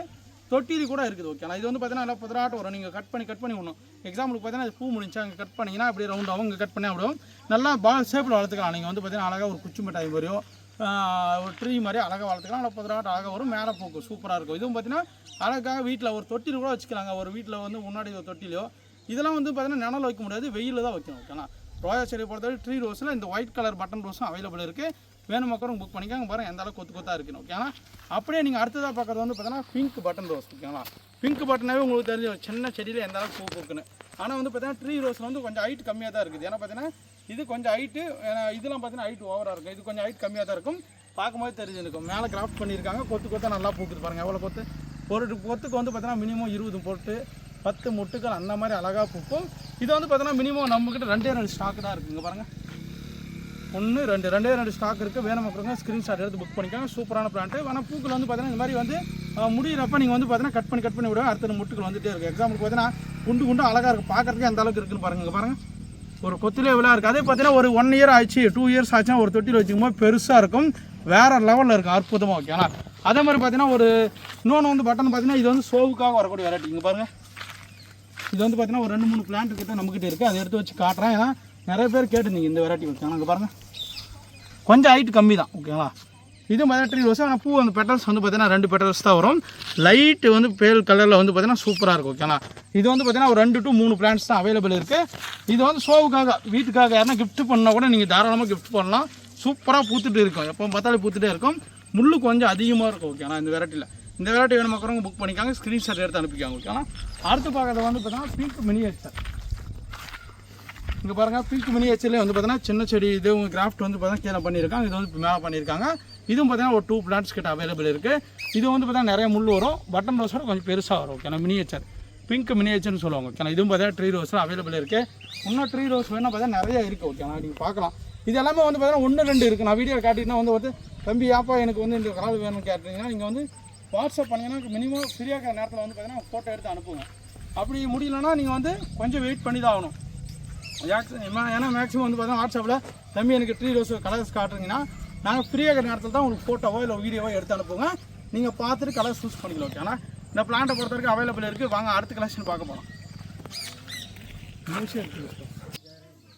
தொட்டிலி கூட இருக்குது ஓகேங்களா இது வந்து பார்த்தீங்கன்னா நல்லா புதராட்டம் வரும். நீங்கள் கட் பண்ணி கட் பண்ணி விடணும். எக்ஸாம்பிளுக்கு பார்த்தீங்கன்னா அது பூ முடிஞ்சு அங்கே கட் பண்ணிங்கன்னா அப்படியே ரவுண்ட் ஆகும். இங்கே கட் பண்ணி விடும். நல்லா பால் ஷேப்பில் வளர்த்துக்கலாம். நீங்கள் வந்து பார்த்தீங்கன்னா அழகாக ஒரு குச்சி மிட்டாய் வரையும் ஒரு ட்ரீ மாதிரி அழகாக வளர்த்துக்கலாம். நல்லா புதராட்டம் அழகாக வரும். மேலே பூக்கும். சூப்பராக இருக்கும். இதுவும் பார்த்தீங்கன்னா அழகாக வீட்டில் ஒரு தொட்டில் கூட வச்சுக்கலாங்க. ஒரு வீட்டில் வந்து முன்னாடி ஒரு தொட்டிலையோ. இதெல்லாம் வந்து பார்த்தீங்கன்னா நிழல் வைக்க முடியாது. வெயிலில் தான் வைக்கணும். ஓகேங்களா? ரோஜா செடியை பொறுத்தவரை ட்ரீ ரோஸில் இந்த ஒயிட் கலர் பட்டன் ரோஸும் அவைலபிள் இருக்குது வேணும் மக்களும் புக் பண்ணிக்காங்க. பாருங்கள் எந்த அளவுக்கு கொத்து கொத்தாக இருக்குன்னு. ஓகேங்களா? அப்படியே நீங்கள் அடுத்ததாக பார்க்குறது வந்து பார்த்தீங்கன்னா பிங்க் பட்டன் ரோஸ் ஓகேங்களா? பிங்க் பட்டனாவே உங்களுக்கு தெரிஞ்சிடும். சின்ன செடியில் எந்த அளவுக்கு பூ பூக்குன்னு. ஆனால் வந்து பார்த்தீங்கன்னா ட்ரீ ரோஸில் வந்து கொஞ்சம் ஹைட் கம்மியாக தான் இருக்குது. ஏன்னா பார்த்தீங்கன்னா இது கொஞ்சம் ஹைட்டு இதெல்லாம் பார்த்தீங்கன்னா ஹைட் ஓவராக இருக்கும். இது கொஞ்சம் ஹைட் கம்மியாக தான் இருக்கும். பார்க்கும்போது தெரிஞ்சிருக்கும். மேலே கிராஃப்ட் பண்ணியிருக்காங்க. கொத்து கொத்தாக நல்லா பூக்குது பாருங்கள் எவ்வளோ கொத்து? ஒரு கொத்துக்கு வந்து பார்த்தீங்கன்னா மினிமம் இருபது போட்டு பத்து முட்டுக்கள் அந்த மாதிரி அழகாக பூக்கும். இது வந்து பார்த்தீங்கன்னா மினிமம் நம்மக்கிட்ட ரெண்டே ரெண்டு ஸ்டாக்கு தான் இருக்குங்க பாருங்கள் ஒன்று ரெண்டு. ரெண்டே ரெண்டு ஸ்டாக் இருக்குது வேணும் மக்களுங்க ஸ்க்ரீன்ஷாட் எடுத்து புக் பண்ணிக்கோங்க. சூப்பரான பிளான்ட்டு ஆனால் பூக்கள் வந்து பார்த்தீங்கன்னா இந்த மாதிரி வந்து முடியிறப்ப நீங்கள் வந்து பார்த்தீங்கன்னா கட் பண்ணி கட் பண்ணி விடுவோம் அடுத்த முட்டுகள் வந்துகிட்டே இருக்குது எக்ஸாம்பிளுக்கு பார்த்தீங்கன்னா குண்டு குண்டு அழகாக இருக்குது பார்க்குறதுக்கே அந்த அளவுக்கு இருக்குன்னு பாருங்கள் பாருங்கள் ஒரு கொத்திலே விழா இருக்குது அதே பார்த்தீங்கன்னா ஒரு ஒன் இயர் ஆச்சு டூ இயர்ஸ் ஆச்சுன்னா ஒரு தொட்டியில் வச்சுக்கும்போது பெருசாக இருக்கும். வேறு லெவலில் இருக்கும் அற்புதமாக ஓகேங்களா அதே மாதிரி பார்த்தீங்கன்னா ஒரு இன்னொன்று வந்து பட்டன் பார்த்தீங்கன்னா இது வந்து சோவுக்காக வரக்கூடிய வெரைட்டி இங்கே பாருங்கள் இது வந்து பார்த்தீங்கன்னா ஒரு ரெண்டு மூணு பிளான்ட் கிட்ட நம்மக்கிட்ட இருக்குது அதை எடுத்து வச்சு காட்டுறேன். ஏன்னா நிறைய பேர் கேட்டுருந்தீங்க இந்த வெரைட்டி வச்சு நாங்கள் பாருங்கள் கொஞ்சம் ஹைட் கம்மி தான் ஓகேங்களா இது மாதிரி ட்ரீ ரோஸ் ஆனால் பூ அந்த பெட்டல்ஸ் வந்து பார்த்தீங்கன்னா ரெண்டு பெட்டல்ஸ் தான் வரும். லைட்டு வந்து பேல் கலரில் வந்து பார்த்தீங்கன்னா சூப்பராக இருக்கும் ஓகேங்களா இது வந்து பார்த்தீங்கன்னா ஒரு ரெண்டு டு மூணு பிளான்ஸ் தான் அவைலபிள் இருக்குது இது வந்து ஷோவுக்காக வீட்டுக்காக யாருன்னா கிஃப்ட் பண்ணால் கூட நீங்கள் தாராளமாக கிஃப்ட் பண்ணலாம். சூப்பராக பூத்துட்டு இருக்கும். எப்போ பார்த்தாலும் பூத்துட்டே இருக்கும். முள்ளு கொஞ்சம் அதிகமாக இருக்கும் ஓகேண்ணா இந்த வெரைட்டியில் இந்த வெரைட்டி வேணும் மக்கறவங்க புக் பண்ணிக்காங்க ஸ்க்ரீன்ஷாட் எடுத்து அனுப்பிக்காங்க ஓகேண்ணா அடுத்து பார்க்கறது வந்து பார்த்தீங்கன்னா பிங்க் மினியேச்சர் இங்கே பாருங்கள் பிங்க் மினியேச்சர்லேயே வந்து பார்த்தீங்கன்னா சின்ன செடி இது உங்கள் கிராஃப்ட் வந்து பார்த்தீங்கன்னா கீழே பண்ணியிருக்காங்க. இது வந்து மேலே பண்ணியிருக்காங்க. இதுவும் பார்த்தீங்கன்னா ஒரு டூ பிளான்ஸ் கிட்ட அவைலபிள் இருக்குது இது வந்து பார்த்தீங்கன்னா நிறைய முள் வரும். பட்டன் ரோஸோட கொஞ்சம் பெருசாக வரும். ஓகேனா மினியேச்சர் பிங்க் மினியேச்சர்னு சொல்லுவாங்க. ஓகேனா இதுவும் பார்த்தீங்கன்னா ட்ரீ ரோஸில் அவைலபிள் இருக்குது இன்னும் ட்ரீ ரோஸ் வேணால் பார்த்தீங்கன்னா நிறைய இருக்குது ஓகேனா நீங்கள் பார்க்கலாம். இது எல்லாமே வந்து பார்த்தீங்கன்னா ஒன்று ரெண்டு இருக்குது நான் வீடியோ காட்டிங்கன்னா வந்து வந்து தம்பி ஏப்பா எனக்கு வந்து இந்த கால் வேணும்னு கேட்டிங்கன்னா நீங்கள் வந்து வாட்ஸ்அப் பண்ணிங்கன்னா மினிமம் ஃப்ரீயாக இருக்கிற நேரத்தில் வந்து பார்த்தீங்கன்னா ஃபோட்டோ எடுத்து அனுப்புங்க. அப்படி முடியலன்னா நீங்கள் வந்து கொஞ்சம் வெயிட் பண்ணி தான் ஆகணும். ஏன்னா மேக்ஸிமம் வந்து பார்த்தீங்கன்னா வாட்ஸ்அப்பில் தம்பி எனக்கு ட்ரீ ரோஸ் கலர்ஸ் காட்டுறீங்கன்னா நாங்கள் ஃப்ரீயாக இருக்கிற நேரத்தில் தான் உங்களுக்கு ஃபோட்டோவோ இல்லை வீடியோவோ எடுத்து அனுப்புங்க நீங்கள் பார்த்துட்டு கலர் சூஸ் பண்ணிக்கலாம் ஓகே ஆனால் இந்த பிளான்ட்டை பொறுத்த வரைக்கும் அவைலபிள் இருக்குது வாங்க அடுத்த கலெக்ஷன் பார்க்க போகலாம்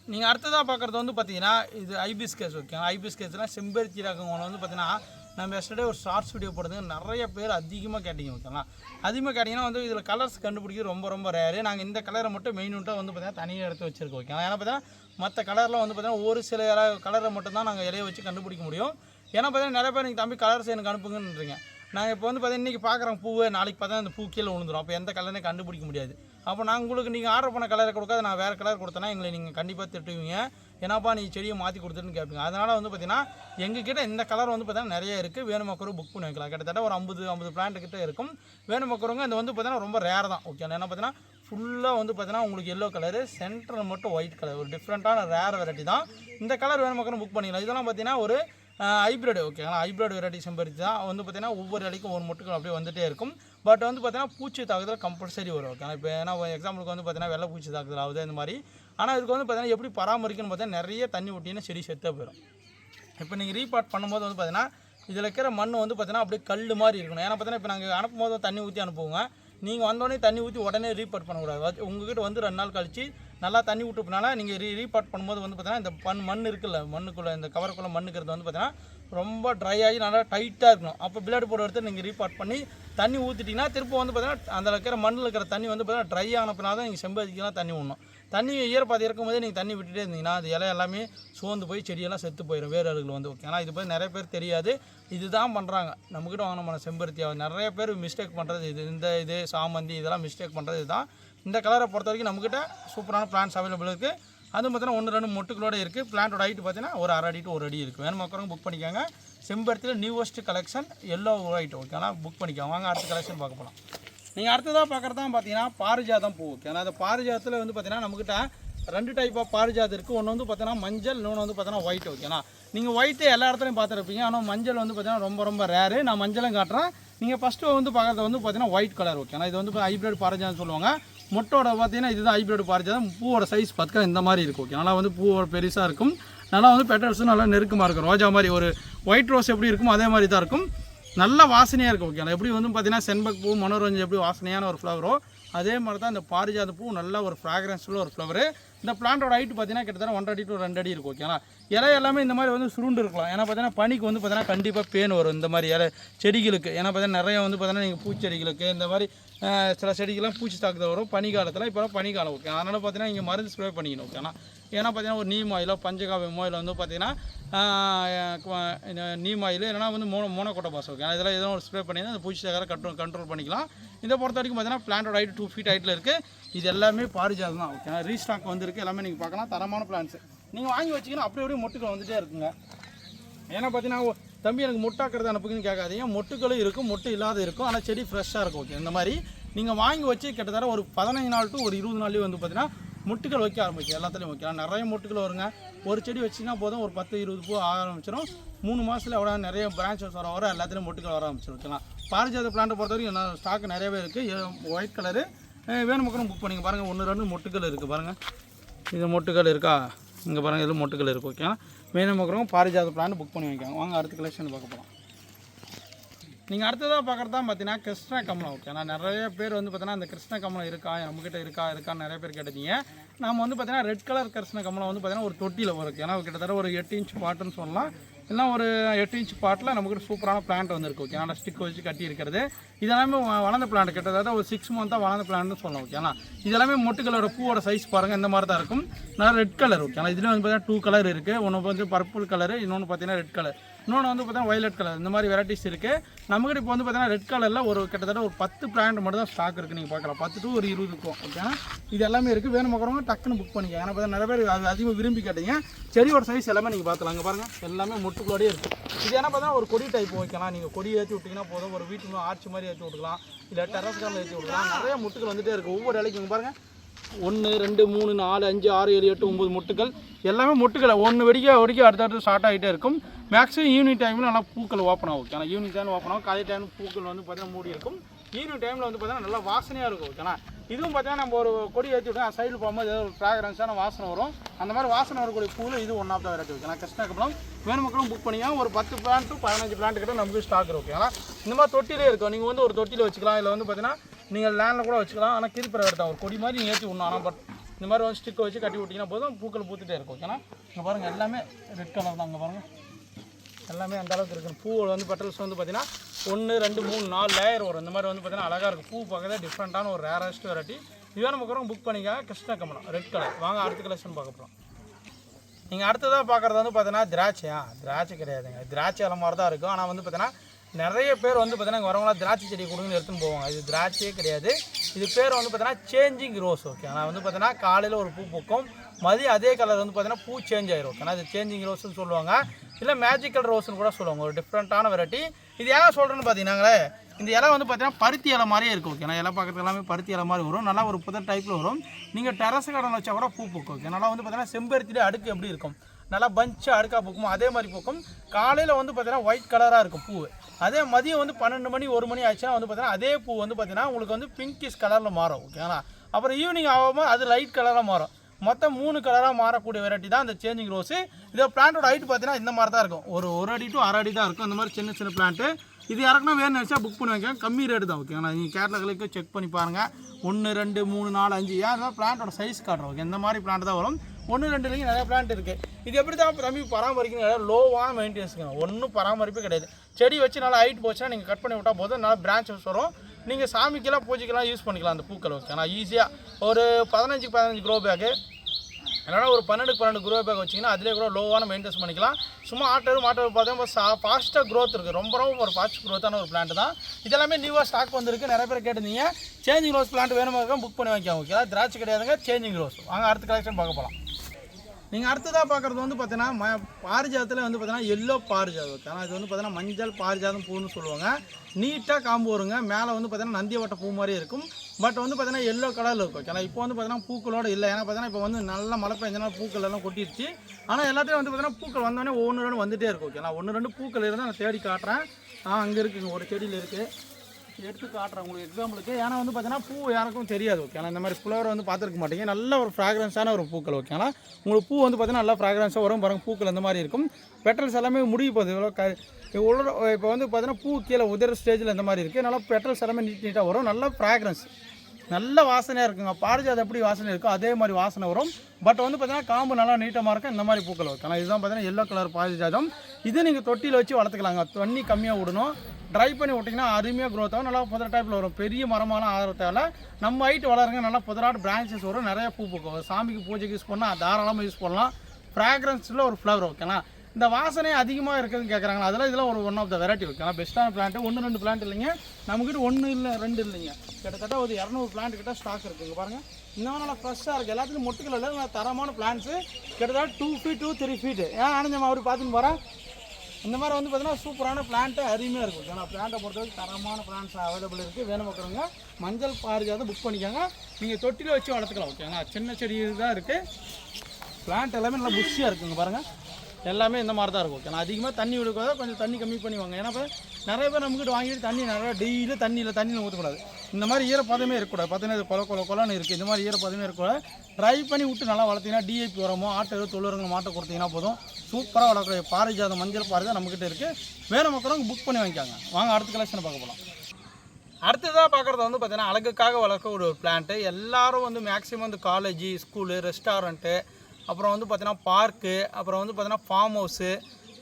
நீங்கள் அடுத்ததாக பார்க்குறது வந்து பார்த்தீங்கன்னா இது ஐபிஸ்கேஸ் ஓகே ஐபிஸ்கேஸ்லாம் செம்பருத்தி ரகம் ஒன்று வந்து பார்த்தீங்கன்னா நம்ம எஸ்டர்டே ஒரு ஷார்ட்ஸ் வீடியோ போடுறது நிறைய பேர் அதிகமாக கேட்டீங்க ஓகேங்களா அதிகமாக கேட்டிங்கன்னா வந்து இதில் கலர்ஸ் கண்டுபிடிக்கிறது ரொம்ப ரொம்ப ரேரு நாங்கள் இந்த கலரை மட்டும் மெயின்ட்டாக வந்து பார்த்தீங்கன்னா தனியாக எடுத்து வச்சிருக்கோம் ஓகேங்களா ஏன்னா பார்த்தீங்கன்னா மற்ற கலரெலாம் வந்து பார்த்தீங்கன்னா ஒரு சில கலரை மட்டும்தான் நாங்கள் இலையை வச்சு கண்டுபிடிக்க முடியும். ஏன்னா பார்த்தீங்கன்னா நிறைய பேர் நீங்கள் தம்பி கலர்ஸ் எனக்கு அனுப்புங்கன்றீங்க. நாங்கள் இப்போ வந்து பார்த்தீங்கன்னா இன்றைக்கி பார்க்குறோம் பூவை நாளைக்கு பார்த்தா அந்த பூ கீழே விழுந்துரும். அப்போ எந்த கலர்னே கண்டுபிடிக்க முடியாது. அப்போ நான் உங்களுக்கு நீங்கள் ஆர்டர் பண்ண கலரை கொடுக்காது நான் வேறு கலர் கொடுத்தேன்னா எங்களை நீங்கள் கண்டிப்பாக திட்டுவீங்க. ஏன்னாப்பா நீ செடியை மாற்றி கொடுத்துருன்னு கேட்பீங்க. அதனால் வந்து பார்த்தீங்கன்னா எங்ககிட்ட இந்த கலர் வந்து பார்த்திங்கன்னா நிறைய இருக்குது வேணுமக்கரு புக் பண்ணி வைக்கலாம். கிட்டத்தட்ட ஒரு ஐம்பது ஐம்பது பிளான்ட் கிட்ட இருக்கும். வேணுமக்கருங்க இந்த வந்து பார்த்திங்கன்னா ரொம்ப ரேர் தான். ஓகே என்ன பார்த்தீங்கன்னா ஃபுல்லாக வந்து பார்த்தீங்கன்னா உங்களுக்கு எல்லோ கலரு சென்டர் மட்டும் ஒயிட் கலர் ஒரு டிஃப்ரெண்ட்டான ரேர் வெரைட்டி தான். இந்த கலர் வேணுமக்கரும் புக் பண்ணிக்கலாம். இதெல்லாம் பார்த்தீங்கன்னா ஒரு ஹைப்ரிட் ஓகேங்களா ஹைப்ரிட் வெரைட்டி செம்பருத்தி தான். வந்து பார்த்தீங்கன்னா ஒவ்வொரு இலைக்கும் ஒரு மொட்டுக்கள் அப்படியே வந்துட்டே இருக்கும். பட் வந்து பார்த்தீங்கன்னா பூச்சி தாக்குதல் கம்பல்சரி வரும் ஓகே இப்போ ஏன்னா எக்ஸாம்பிளுக்கு வந்து பார்த்தீங்கன்னா வெள்ளை பூச்சி தாக்குதல் ஆகுது இந்த மாதிரி. ஆனால் இதுக்கு வந்து பார்த்தீங்கன்னா எப்படி பராமரிக்கணும்னு பார்த்தீங்கன்னா நிறைய தண்ணி ஊட்டினா செடி செத்தே போயிடும் இப்போ நீங்கள் ரீபார்ட் பண்ணும்போது வந்து பார்த்தீங்கன்னா இதில் இருக்கிற மண் வந்து பார்த்தீங்கன்னா அப்படியே கல் மாதிரி இருக்கணும். ஏன்னா பார்த்தீங்கன்னா இப்போ நாங்கள் அனுப்பும் போது தண்ணி ஊற்றி அனுப்புவோங்க. நீங்கள் வந்தோடனே தண்ணி ஊற்றி உடனே ரீபார்ட் பண்ணக்கூடாது. உங்ககிட்ட வந்து ரெண்டு நாள் கழித்து நல்லா தண்ணி விட்டுப்பனால நீங்கள் ரீ ரீபார்ட் பண்ணும்போது வந்து பார்த்தீங்கன்னா இந்த மண் மண் இருக்குல்ல மண்ணுக்குள்ளே இந்த கவருக்குள்ளே மண்ணுக்கிறது வந்து பார்த்தீங்கன்னா ரொம்ப ட்ரை ஆகி நல்லா டைட்டாக இருக்கணும். அப்போ பிளேடு போட எடுத்து நீங்கள் ரீபார்ட் பண்ணி தண்ணி ஊற்றிட்டிங்கன்னா திரும்ப வந்து பார்த்தீங்கன்னா அந்த இருக்கிற மண்ணில் இருக்கிற தண்ணி வந்து பார்த்தீங்கன்னா ட்ரை ஆனப்பினால தான் நீங்கள் செம்பருத்திக்கெல்லாம் தண்ணி விடணும் தண்ணி ஈரப்பாதி இருக்கும் போதே நீங்கள் தண்ணி விட்டுட்டே இருந்தீங்கன்னா அது இலை எல்லாமே சோர்ந்து போய் செடியெல்லாம் செத்து போயிடும் வேறு அருகில் வந்து. ஓகே ஆனால் இது போய் நிறைய பேர் தெரியாது. இதுதான் பண்ணுறாங்க நம்மக்கிட்ட வாங்கின செம்பருத்தி நிறைய பேர் மிஸ்டேக் பண்ணுறது இது. இந்த இது சாமந்தி இதெல்லாம் மிஸ்டேக் பண்ணுறது இதுதான். இந்த கலரை பொறுத்த வரைக்கும் நம்மக்கிட்ட சூப்பரான பிளான்ஸ் அவைலபிள் இருக்குது அது பார்த்தீங்கன்னா ஒன்று ரெண்டு மொட்டுகளோட இருக்குது பிளான்ட்டோட ஹைட் பார்த்தீங்கன்னா ஒரு அரை அடி டு ஒரு அடி இருக்குது வேணும் மக்களும் புக் பண்ணிக்காங்க. செம்பருத்தியில் நியூவஸ்ட் கலெக்ஷன் எல்லோ ஒயிட் ஆனால் புக் பண்ணிக்கோங்க. வாங்க அடுத்த கலெக்ஷன் பார்க்க போகலாம் நீங்கள் அடுத்ததாக பார்க்குறது தான் பார்த்தீங்கன்னா பாரிஜாதம் பூ ஓகே அந்த பாரிஜாதத்தில் வந்து பார்த்தீங்கன்னா நம்மக்கிட்ட ரெண்டு டைப் ஆஃப் பாரிஜாத் இருக்குது ஒன்று வந்து பார்த்தீங்கன்னா மஞ்சள் இன்னொன்று வந்து பார்த்தீங்கன்னா ஒயிட் ஓகேனா நீங்கள் ஒயிட்டு எல்லா இடத்துலையும் பார்த்துருப்பீங்க. ஆனால் மஞ்சள் வந்து பார்த்தீங்கன்னா ரொம்ப ரொம்ப ரேரு நான் மஞ்சளும் காட்டுறேன். நீங்கள் ஃபஸ்ட்டு வந்து பார்க்குறது வந்து பார்த்தீங்கன்னா ஒயிட் கலர் ஓகேனா இது வந்து ஹைப்ரிட் பாரிஜாதம் சொல்லுவாங்க. மொட்டோட பார்த்தீங்கன்னா இதுதான் ஹைப்ரிட் பாரிஜாதம். பூவோட சைஸ் பார்த்தீங்கன்னா இந்த மாதிரி இருக்கும் ஓகே நல்லா வந்து பூவோட பெருசாக இருக்கும். நல்லா வந்து பெட்டல்ஸும் நல்லா நெருக்கமாக இருக்கும். ரோஜா மாதிரி ஒரு ஒயிட் ரோஸ் எப்படி இருக்குமோ அதே மாதிரி தான் இருக்கும். நல்ல வாசனையாக இருக்கும் ஓகே எப்படி வந்து பார்த்தீங்கன்னா செண்பக் பூ மனோரஞ்சன் எப்படி வாசனையான ஒரு ஃப்ளவரோ அதே மாதிரி தான் இந்த பாரிஜாத பூ நல்ல ஒரு ஃப்ராக்ரன்ஸில் ஒரு ஃப்ளவரு இந்த பிளான்ட்டோட ஹைட் பார்த்தீங்கன்னா கிட்டத்தட்ட ஒன்றரை அடி டு ரெண்டு அடி இருக்கும் ஓகேங்களா இலை எல்லாமே இந்த மாதிரி வந்து சுருண்டு இருக்கலாம். ஏன்னா பார்த்தீங்கன்னா பனிக்கு வந்து பார்த்தீங்கன்னா கண்டிப்பாக பேன் வரும் இந்த மாதிரி இலை செடிகளுக்கு. ஏன்னா பார்த்தீங்கன்னா நிறைய வந்து பார்த்தீங்கன்னா நீங்கள் பூச்செடிகளுக்கு இந்த மாதிரி சில செடிகள்லாம் பூச்சி தாக்குதல் வரும். பனி காலத்தில் இப்போ பனிக்காலம் ஓகே. அதனால் பார்த்தீங்கன்னா இங்கே மருந்து ஸ்ப்ரே பண்ணிக்கணும் ஓகேனா ஏன்னா பார்த்தீங்கன்னா ஒரு நீம் ஆயிலோ பஞ்சகாவியம் ஆயிலோ வந்து பார்த்தீங்கன்னா நீம் ஆயில் இல்லைனா வந்து மோனோ மோனோகோட்டை பாஸ் ஓகே இதெல்லாம் எதுவும் ஒரு ஸ்ப்ரே பண்ணி அந்த பூச்சி தகவல் கண்ட்ரோல் கண்ட்ரோல் பண்ணிக்கலாம். இதை பொறுத்த வரைக்கும் பார்த்தீங்கன்னா பிளான்டோட ஹைட் டூ ஃபீட் ஹைட்டில் இருக்குது இது எல்லாமே பாரிஜாதம் தான் ஓகே ரீஸ்டாக் வந்திருக்கு. எல்லாமே நீங்கள் பார்க்கலாம். தரமான பிளான்ஸு நீங்கள் வாங்கி வச்சிங்கன்னா அப்படியே அப்படியே மொட்டுக்கள் வந்துகிட்டே இருக்குங்க. ஏன்னா பார்த்தீங்கன்னா ஓ, தம்பி எனக்கு மொட்டாக்கிறது அனுப்புங்கன்னு கேட்காதீங்க. மொட்டுக்களும் இருக்கும் மொட்டு இல்லாத இருக்கும். ஆனால் செடி ஃப்ரெஷ்ஷாக இருக்கும் ஓகே இந்த மாதிரி நீங்கள் வாங்கி வச்சு கிட்டத்தட்ட ஒரு பதினஞ்சு நாள் டு ஒரு இருபது நாள்லேயே வந்து பார்த்தீங்கன்னா முட்டுகள் வைக்க ஆரம்பிச்சு எல்லாத்துலேயும் வைக்கலாம். நிறைய முட்டுகள் வருங்க. ஒரு செடி வச்சிங்கன்னா போதும் ஒரு பத்து இருபது பூ ஆரம்பிச்சிடும் மூணு மாதத்தில் எவ்வளோ நிறைய பிரான்ச்சஸ் வர வர எல்லாத்துலேயும் முட்டுகள் வர ஆரம்பிச்சு வைக்கலாம் பாரிஜாத பிளான்ட்டை பொறுத்த வரைக்கும் ஸ்டாக் நிறையவே இருக்குது ஒயிட் கலரு வேணும் மக்களும் புக் பண்ணிங்க பாருங்கள் ஒன்று ரெண்டு மொட்டுக்கள் இருக்குது பாருங்கள் இது மொட்டுக்கள் இருக்கா? இங்கே பாருங்கள் இதில் மொட்டுக்கள் இருக்குது ஓகே மெயினாக பார்க்குறவங்க பாரிஜாத பிளான் புக் பண்ணி வைக்காங்க வாங்க அடுத்த கலெக்ஷன் பார்க்க போகிறோம் நீங்கள் அடுத்ததாக பார்க்குறது தான் பார்த்தீங்கன்னா கிருஷ்ண கமலம் ஓகே நான் நிறைய பேர் வந்து பார்த்தீங்கன்னா அந்த கிருஷ்ண கமலம் இருக்கா? நம்மக்கிட்ட இருக்கா? இருக்கான்னு நிறைய பேர் கேட்டீங்க நம்ம வந்து பார்த்தீங்கன்னா ரெட் கலர் கிருஷ்ண கமலம் வந்து பார்த்தீங்கன்னா ஒரு தொட்டியில் வரும் ஏன்னா கிட்டத்தட்ட ஒரு எட்டு இன்ச் பாட்டுன்னு சொல்லலாம். இல்லை ஒரு எட்டு இன்ச் பாட்டில் நமக்கு சூப்பரான பிளான்ட் வந்துருக்கு ஓகே நல்லா ஸ்டிக் வச்சு கட்டி இருக்கிறது. இதெல்லாமே வளர்ந்த பிளான்ட் கிட்டத்தட்ட ஒரு சிக்ஸ் மந்த்தாக வளர்ந்த பிளான்ட்னு சொல்லலாம் ஓகேங்களா இதெல்லாமே மொட்டுகளோட பூவோட சைஸ் பாருங்கள் இந்த மாதிரி தான் இருக்கும். நல்லா ரெட் கலர் ஓகேங்களா இதுலேயும் வந்து பார்த்தீங்கன்னா டூ கலர் இருக்குது ஒன்று வந்து பர்பிள் கலரு இன்னொன்று பார்த்தீங்கன்னா ரெட் கலர் இன்னொன்று வந்து பார்த்தீங்கன்னா வயலட் கலர் இந்த மாதிரி வெரைட்டிஸ் இருக்குது நம்மகிட்ட இப்போ வந்து பார்த்தீங்கன்னா ரெட் கலரில் ஒரு கிட்டத்தட்ட ஒரு பத்து பிராண்ட் மட்டும் தான் ஸ்டாக் இருக்குது நீங்கள் பார்க்கலாம். பத்து டு ஒரு இருபது இருக்கும். ஓகேனா இது எல்லாமே இருக்குது வேணும் பார்க்குறவங்க டக்குன்னு புக் பண்ணிக்க ஏன்னா பார்த்தா நிறைய பேர் அது அதிகமாக விரும்பி கேட்டீங்க. செடியோட சைஸ் எல்லாமே நீங்கள் பார்த்துலாம் அங்கே பாருங்கள் எல்லாமே முட்டுக்குள்ளோடயே இருக்குது இது என்ன பார்த்தா ஒரு கொடி டைப் வைக்கலாம். நீங்கள் கொடி ஏற்றி விட்டிங்கன்னா போதும். ஒரு வீட்டுக்கு ஆர்ச்சி மாதிரி ஏற்றி விட்டுக்கலாம். இல்லை டெரஸ் காரில் ஏற்றி விட்டுக்கலாம். நிறைய முட்டுகள் வந்துகிட்டே இருக்குது ஒவ்வொரு இலைக்கு பாருங்கள் ஒன்று ரெண்டு மூணு நாலு அஞ்சு ஆறு ஏழு எட்டு ஒம்பது மொட்டுக்கள் எல்லாமே முட்டுகளை. ஒன்று வெடிக்க வெடிக்க அடுத்தடுத்து ஸ்டார்ட் ஆகிட்டே இருக்கும். மேக்ஸிமம் ஈவினிங் டைமில் நல்லா பூக்கள் ஓப்பன் ஆகும். ஓகே ஈவினிங் டைம் ஓப்பன் ஆகும். காலை டைம் பூக்கள் வந்து பார்த்தீங்கன்னா மூடி இருக்கும். ஈவினிங் டைமில் வந்து பார்த்தீங்கன்னா நல்லா வாசனையாக இருக்கும். ஓகேனா இதுவும் பார்த்தீங்கன்னா நம்ம ஒரு கொடி ஏற்றி விட்டோம் சைடில் போகும்போது ஏதோ ஒரு ஃப்ராக்ரன்ஸான வாசனை வரும். அந்த மாதிரி வாசனை வரக்கூடிய பூவில் இது ஒன் ஆஃப் த வெரைட்டி ஓகேனா கிருஷ்ணகப்பலம் வேணும் மக்களும் புக் பண்ணிக்கலாம் ஒரு பத்து பிளான் டு பதினஞ்சு பிளான்ட் கிட்ட நமக்கு ஸ்டாக் இருக்கும் ஓகேங்களா இந்த மாதிரி தொட்டிலே இருக்கும். நீங்கள் வந்து ஒரு தொட்டியில் வச்சுக்கலாம். இல்லை வந்து பார்த்தீங்கன்னா நீங்கள் லேண்டில் கூட வச்சுக்கலாம். ஆனால் கீழ்ப்புற எடுத்தா ஒரு கொடி மாதிரி நீங்கள் ஏற்றி விடணும். ஆனால் பட் இந்த மாதிரி வந்து ஸ்டிக்கை வச்சு கட்டி விட்டிங்கன்னா போதும். பூக்கள் பூத்துட்டே இருக்கும். ஏன்னா இங்கே பாருங்கள் எல்லாமே ரெட் கலர் தான் இங்கே பாருங்கள் எல்லாமே அந்த அளவுக்கு இருக்குது பூவில் வந்து பெட்டல்ஸ் வந்து பார்த்தீங்கன்னா ஒன்று ரெண்டு மூணு நாலு லேயர் வரும். இந்த மாதிரி வந்து பார்த்தீங்கன்னா அழகாக இருக்கும் பூ பார்க்கறதே டிஃப்ரெண்ட்டான ஒரு ரேரஸ்ட் வெரைட்டி இதுவே கூட புக் பண்ணிக்க கிருஷ்ண கமலம் ரெட் கலர் வாங்க அடுத்த கலெக்ஷன் பார்க்க போகிறோம் நீங்கள் அடுத்ததாக பார்க்குறது வந்து பார்த்தீங்கன்னா திராட்சையா? திராட்சை கிடையாதுங்க. திராட்சை இலை மாதிரி தான் இருக்கும். ஆனால் வந்து பார்த்தீங்கன்னா நிறைய பேர் வந்து பார்த்தீங்கன்னா இங்கே வரவங்களா திராட்சை செடி கொடுங்கன்னு எடுத்துன்னு போவாங்க. இது திராட்சையே கிடையாது. இது பேர் வந்து பார்த்தீங்கன்னா சேஞ்சிங் ரோஸ் ஓகே ஆனால் வந்து பார்த்தீங்கன்னா காலையில் ஒரு பூ பூக்கும் மதியம் அதே கலர் வந்து பார்த்தீங்கன்னா பூ சேஞ்ச் ஆயிரும் ஓகே இது சேஞ்சிங் ரோஸ்னு சொல்லுவாங்க. இல்லை மேஜிக்கல் ரோஸ்னு கூட சொல்லுவாங்க. ஒரு டிஃப்ரெண்ட்டான வெரைட்டி இது ஏன் சொல்கிறேன்னு பார்த்தீங்கன்னாங்களே இந்த இலை வந்து பார்த்தீங்கன்னா பருத்தி இலை மாதிரியே இருக்கும் ஓகே இலை பார்க்கறது எல்லாமே பருத்தி இலை மாதிரி வரும். நல்லா ஒரு புதர் டைப்பில் வரும். நீங்கள் டெரஸ் கார்டன் வச்சா கூட பூ பூக்கும் ஓகே நல்லா வந்து பார்த்தீங்கன்னா செம்பருத்திலே அடுக்கு எப்படி இருக்கும்? நல்லா பஞ்சாக அடுக்காக பூக்கும் அதே மாதிரி பூக்கும். காலையில் வந்து பார்த்தீங்கன்னா ஒயிட் கலராக இருக்கும் பூ அதே மதியம் வந்து பன்னெண்டு மணி ஒரு மணி ஆச்சுன்னா வந்து பார்த்தீங்கன்னா அதே பூ வந்து பார்த்தீங்கன்னா உங்களுக்கு வந்து பிங்கிஷ் கலரில் மாறும் ஓகேங்களா அப்புறம் ஈவினிங் ஆகும்போது அது லைட் கலராக மாறும். மொத்தம் மூணு கலராக மாறக்கூடிய வெரைட்டி தான் அந்த சேஞ்சிங் ரோஸு இதோ பிளான்ட்டோட ஹைட் பார்த்தீங்கன்னா இந்த மாதிரி தான் இருக்கும். ஒரு ஒரு அடி டு அரை அடி தான் இருக்கும். இந்த மாதிரி சின்ன சின்ன பிளான்ட்டு இது யாருக்குன்னா வேணும் நினச்சா புக் பண்ணி வைக்கலாம் கம்மி ரேட்டு தான் ஓகேங்களா நீங்கள் கேட்டலாக்களுக்கு செக் பண்ணி பாருங்கள் ஒன்று ரெண்டு மூணு நாலு அஞ்சு. ஏன் பிளான்ட்டோட சைஸ் காட்டுறோம் ஓகே இந்த மாதிரி பிளான்ட் தான் வரும். ஒன்று ரெண்டுலேயும் நிறைய பிளான்ட் இருக்குது இது எப்படி தான் தம்பி பராமரிக்கணும் லோவான மெயின்டெனன்ஸுங்க ஒன்றும் பராமரிப்பே கிடையாது. செடி வச்சு நல்லா ஹைட் போச்சுன்னா நீங்கள் கட் பண்ணி விட்டால் போதும். நல்லா பிரான்ச்சஸ் வரும். நீங்கள் சாமிக்கெல்லாம் பூஜைக்கெல்லாம் யூஸ் பண்ணிக்கலாம் அந்த பூக்கள் ஓகே ஆனால் ஈஸியாக ஒரு பதினஞ்சு பதினஞ்சு க்ரோ பேக்கு அதனால் ஒரு பன்னெண்டு பன்னெண்டு க்ரோ பேக் வச்சிங்கன்னா அதிலே கூட லோவான மெயின்டைன்ஸ் பண்ணிக்கலாம். சும்மா ஆட்டர் மாட்டர் பார்த்தா ஃபாஸ்ட்டாக க்ரோத் இருக்குது ரொம்ப ரொம்ப ஒரு ஃபாஸ்ட் க்ரோத்தான ஒரு பிளான்ட் தான். இதெல்லாமே நியூவாக ஸ்டாக் வந்திருக்கு. நிறைய பேர் கேட்டிருந்தீங்க. சேஞ்சிங் ரோஸ் பிளான்ட் வேணுமா இருக்கா புக் பண்ணி வாங்கிக்கோங்க. ஓகே திராட்சை கிடையாதுங்க சேஞ்சிங் ரோஸ் வாங்க அடுத்த கலெக்ஷன் பார்க்க போகலாம் நீங்கள் அடுத்ததாக பார்க்குறது வந்து பார்த்தீங்கன்னா ம பாரிஜாதத்தில் வந்து பார்த்தீங்கன்னா எல்லோ பாரிஜாதம். ஆனால் இது வந்து பார்த்தீங்கன்னா மஞ்சள் பாரிஜாதம் பூன்னு சொல்லுவாங்க. நீட்டாக காம்பு வருங்க. மேலே வந்து பார்த்தீங்கன்னா நந்தியவட்ட பூ மாதிரி இருக்கும். பட் வந்து பார்த்தீங்கன்னா எல்லோ கலரில் இருக்கும். ஓகே இப்போ வந்து பார்த்தீங்கன்னா பூக்களோட இல்லை. ஏன்னா பார்த்தீங்கன்னா இப்போ வந்து நல்ல மழை பெஞ்சனால பூக்கள் எல்லாம் கொட்டிடுச்சு ஆனால் எல்லாத்தையும் வந்து பார்த்தீங்கன்னா பூக்கள் வந்தோடனே ஒன்று ரெண்டு வந்துகிட்டே இருக்கும். ஓகே நான் ஒன்று ரெண்டு பூக்கள் இருந்தால் நான் தேடி காட்டுறேன். ஆ அங்கே இருக்குங்க ஒரு செடியில் இருக்குது எடுத்து காட்டுறேன் உங்களுக்கு எக்ஸாம்பிளுக்கு ஏன்னா வந்து பார்த்தீங்கன்னா பூ யாருக்கும் தெரியாது ஓகேங்களா இந்த மாதிரி ஃப்ளவர் வந்து பார்த்துருக்க மாட்டீங்க. நல்ல ஒரு ஃப்ராக்ரன்ஸான ஒரு பூக்கள் ஓகேங்களா உங்களுக்கு பூ வந்து பார்த்தீங்கன்னா நல்லா ஃப்ராக்ரன்ஸாக வரும் பாருங்க பூக்கள் அந்த மாதிரி இருக்கும். பெட்டல்ஸ் எல்லாமே முடிவு போகுது. இவ்வளோ க இவ்வளோ இப்போ வந்து பார்த்தீங்கன்னா பூ கீழே உதிர ஸ்டேஜில் இந்த மாதிரி இருக்குது நல்லா பெட்டல்ஸ் எல்லாமே நீட் நீட்டாக வரும். நல்ல ஃப்ராக்ரன்ஸ் நல்ல வாசனையாக இருக்குங்க. பாரிஜாதம் எப்படி வாசனை இருக்கோ அதே மாதிரி வாசனை வரும். பட் வந்து பார்த்தீங்கன்னா காம்பு நல்லா நீட்டமாக இருக்கும் இந்த மாதிரி பூக்கள் வரும். ஆனால் இதுதான் பார்த்தீங்கன்னா எல்லோ கலர் பாரிஜாதம். இது நீங்கள் தொட்டியில் வச்சு வளர்த்துக்கலாங்க. தண்ணி கம்மியாக விடணும். ட்ரை பண்ணி விட்டிங்கன்னா அருமையாக க்ரோத் ஆகும். நல்லா புதர் டைப்பில் வரும். பெரிய மரமான ஆதரவு நம்ம ஹைட்டு வளருங்க. நல்லா புதராட்டு பிரான்ச்சஸ் வரும். நிறைய பூ பூக்கும். சாமிக்கு பூஜைக்கு யூஸ் பண்ணால் தாராளமாக யூஸ் பண்ணலாம். ஃப்ராக்ரன்ஸில் ஒரு ஃப்ளவர் ஓகேங்களா இந்த வாசனை அதிகமாக இருக்குதுன்னு கேட்குறாங்க அதெல்லாம் இதெல்லாம் ஒரு ஒன் ஆஃப் த வெரைட்டி ஓகேங்களா? பெஸ்ட்டான பிளான்ட் ஒன்று ரெண்டு பிளான்ட் இல்லைங்க. நம்மக்கிட்ட ஒன்று இல்லை ரெண்டு இல்லைங்க. கிட்டத்தட்ட ஒரு இரநூறு பிளான்ட் கிட்ட ஸ்டாக் இருக்குங்க. பாருங்கள் இன்னும் நல்லா ஃப்ரெஷ்ஷாக இருக்குது எல்லாத்துக்கும் மொட்டுக்கள் இல்லை நல்லா தரமான பிளான்ஸு கிட்டத்தட்ட two feet two three feet ஏன் ஆனந்தம் அவர் பார்த்துன்னு போகிறேன் இந்த மாதிரி வந்து பார்த்தீங்கன்னா சூப்பரான பிளான்ட்டு அருமையாக இருக்கும் ஏன்னா பிளான்ட்டை பொறுத்தவரைக்கும் தரமான பிளான்ஸ் அவைலபிள் இருக்குது வேணும் பார்க்குறவங்க மஞ்சள் பாரிஜாத புக் பண்ணிக்கோங்க. நீங்கள் தொட்டியில் வச்சு வளர்த்துக்கலாம். ஓகேங்களா? சின்ன செடி தான் இருக்குது பிளான்ட் எல்லாமே நல்லா புஷியாக இருக்குங்க. பாருங்கள் எல்லாமே இந்த மாதிரி தான் இருக்கும். ஓகே நான் அதிகமாக தண்ணி விடுக்கிறத கொஞ்சம் தண்ணி கம்மி பண்ணுவாங்க. ஏன்னா இப்போ நிறைய பேர் நம்மக்கிட்ட வாங்கிட்டு தண்ணி நிறையா டெய்லி தண்ணியில் தண்ணியில் ஊற்றக்கூடாது இந்த மாதிரி ஈரப்பதமே இருக்கக்கூடாது. பார்த்தீங்கன்னா இது கொல கொல கொலன்னு இருக்குது இந்த மாதிரி ஈரப்பதமே இருக்கக்கூடாது. ட்ரை பண்ணி விட்டு நல்லா வளர்த்தீங்கன்னா டிஏபி உரமோ ஆட்டோ தொழிலுறங்க மாட்டை கொடுத்தீங்கன்னா போதும். சூப்பராக வளர்க்குற பாரிஜாத மஞ்சள் பாரிஜாதம் நம்மக்கிட்ட இருக்குது வேறு மக்களும் புக் பண்ணி வாங்கிக்காங்க. வாங்க அடுத்த கலெக்ஷனை பார்க்க போகலாம் அடுத்ததாக பார்க்குறது வந்து பார்த்தீங்கன்னா அழகுக்காக வளர்க்க ஒரு பிளான்ட்டு எல்லோரும் வந்து மேக்ஸிமம் வந்து காலேஜ் ஸ்கூலு ரெஸ்டாரண்ட்டு அப்புறம் வந்து பார்த்தீங்கன்னா பார்க்கு அப்புறம் வந்து பார்த்தீங்கன்னா ஃபார்ம் ஹவுஸு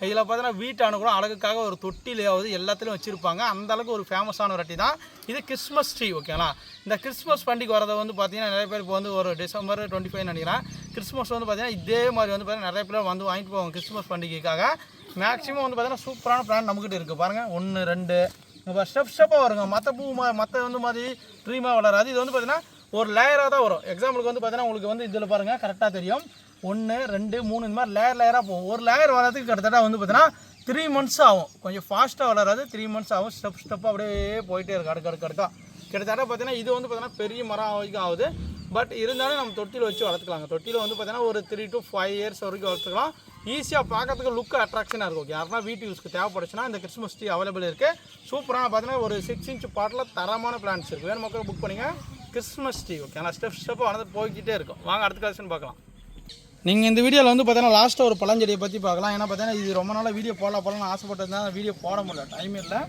இதில் பார்த்தீங்கன்னா வீட்டானு கூட அழகுக்காக ஒரு தொட்டிலையாவது எல்லாத்துலேயும் வச்சுருப்பாங்க. அந்த அளவுக்கு ஒரு ஃபேமஸான வெரைட்டி தான் இது கிறிஸ்மஸ் ட்ரீ ஓகேங்களா இந்த கிறிஸ்மஸ் பண்டிகை வரதை வந்து பார்த்தீங்கன்னா நிறைய பேர் இப்போ வந்து ஒரு டிசம்பர் டுவெண்ட்டி ஃபைவ் நினைக்கிறேன். கிறிஸ்மஸ் வந்து பார்த்தீங்கன்னா இதே மாதிரி வந்து பார்த்தீங்கன்னா நிறைய பேர் வந்து வாங்கிட்டு போவாங்க கிறிஸ்மஸ் பண்டிகைக்காக. மேக்ஸிமம் வந்து பார்த்தீங்கன்னா சூப்பரான பிளான் நம்மக்கிட்ட இருக்குது பாருங்கள் ஒன்று ரெண்டு. இப்போ ஸ்டெப் ஸ்டெப்பாக வருங்க. மற்ற பூ மா மற்ற வந்து மாதிரி ட்ரீமாக வளராது. இது வந்து பார்த்தீங்கன்னா ஒரு லேயராக தான் வரும். எக்ஸாம்பிளுக்கு வந்து பார்த்தீங்கன்னா உங்களுக்கு வந்து இதில் பாருங்கள் கரெக்டாக தெரியும். ஒன்று ரெண்டு மூணு இந்த மாதிரி லேயர் லேயராக போகும். ஒரு லேயர் வர்றதுக்கு கிட்டத்தட்ட வந்து பார்த்தீங்கன்னா த்ரீ மந்த்ஸ் ஆகும். கொஞ்சம் ஃபாஸ்ட்டாக வளராது த்ரீ மந்த்ஸ் ஆகும் ஸ்டெப் ஸ்டெப்பாக அப்படியே போயிட்டே இருக்கு அடுக்க அடுக்கு அடுக்கா. கிட்டத்தட்ட பார்த்தீங்கன்னா இது வந்து பார்த்தீங்கன்னா பெரிய மரம் வரைக்கும் ஆகுது. பட் இருந்தாலும் நம்ம தொட்டியில் வச்சு வளர்த்துக்கலாங்க. தொட்டியில் வந்து பார்த்தீங்கன்னா ஒரு த்ரீ டு ஃபைவ் இயர்ஸ் வரைக்கும் வளர்த்துக்கலாம். ஈஸியாக பார்க்கறதுக்கு லுக் அட்ராக்ஷனாக இருக்கும். ஓகே யாருன்னா வீட்டு யூஸ்க்கு தேவைப்படுச்சுன்னா இந்த கிறிஸ்மஸ் ட்ரீ அவைலபிள் இருக்குது சூப்பராக பார்த்தீங்கன்னா ஒரு சிக்ஸ் இன்ச் பாட்டில் தரமான பிளான்ஸ் இருக்குது வேணும் மக்கள் புக் பண்ணிங்க கிறிஸ்மஸ் ட்ரீ ஓகே ஆனால் ஸ்டெப் ஸ்டெப்பாக வளர்ந்து போய்கிட்டே இருக்கும். வாங்க அடுத்த கலெக்ஷன் பார்க்கலாம். நீங்கள் இந்த வீடியோவில் வந்து பார்த்தீங்கன்னா லாஸ்ட்டாக ஒரு பழஞ்செடியை பற்றி பார்க்கலாம். ஏன்னா பார்த்தீங்கன்னா இது ரொம்ப நாளாக வீடியோ போடலாம் போடலாம்னு ஆசைப்பட்டிருந்தா வீடியோ போட முடியல. டைம் இல்லை.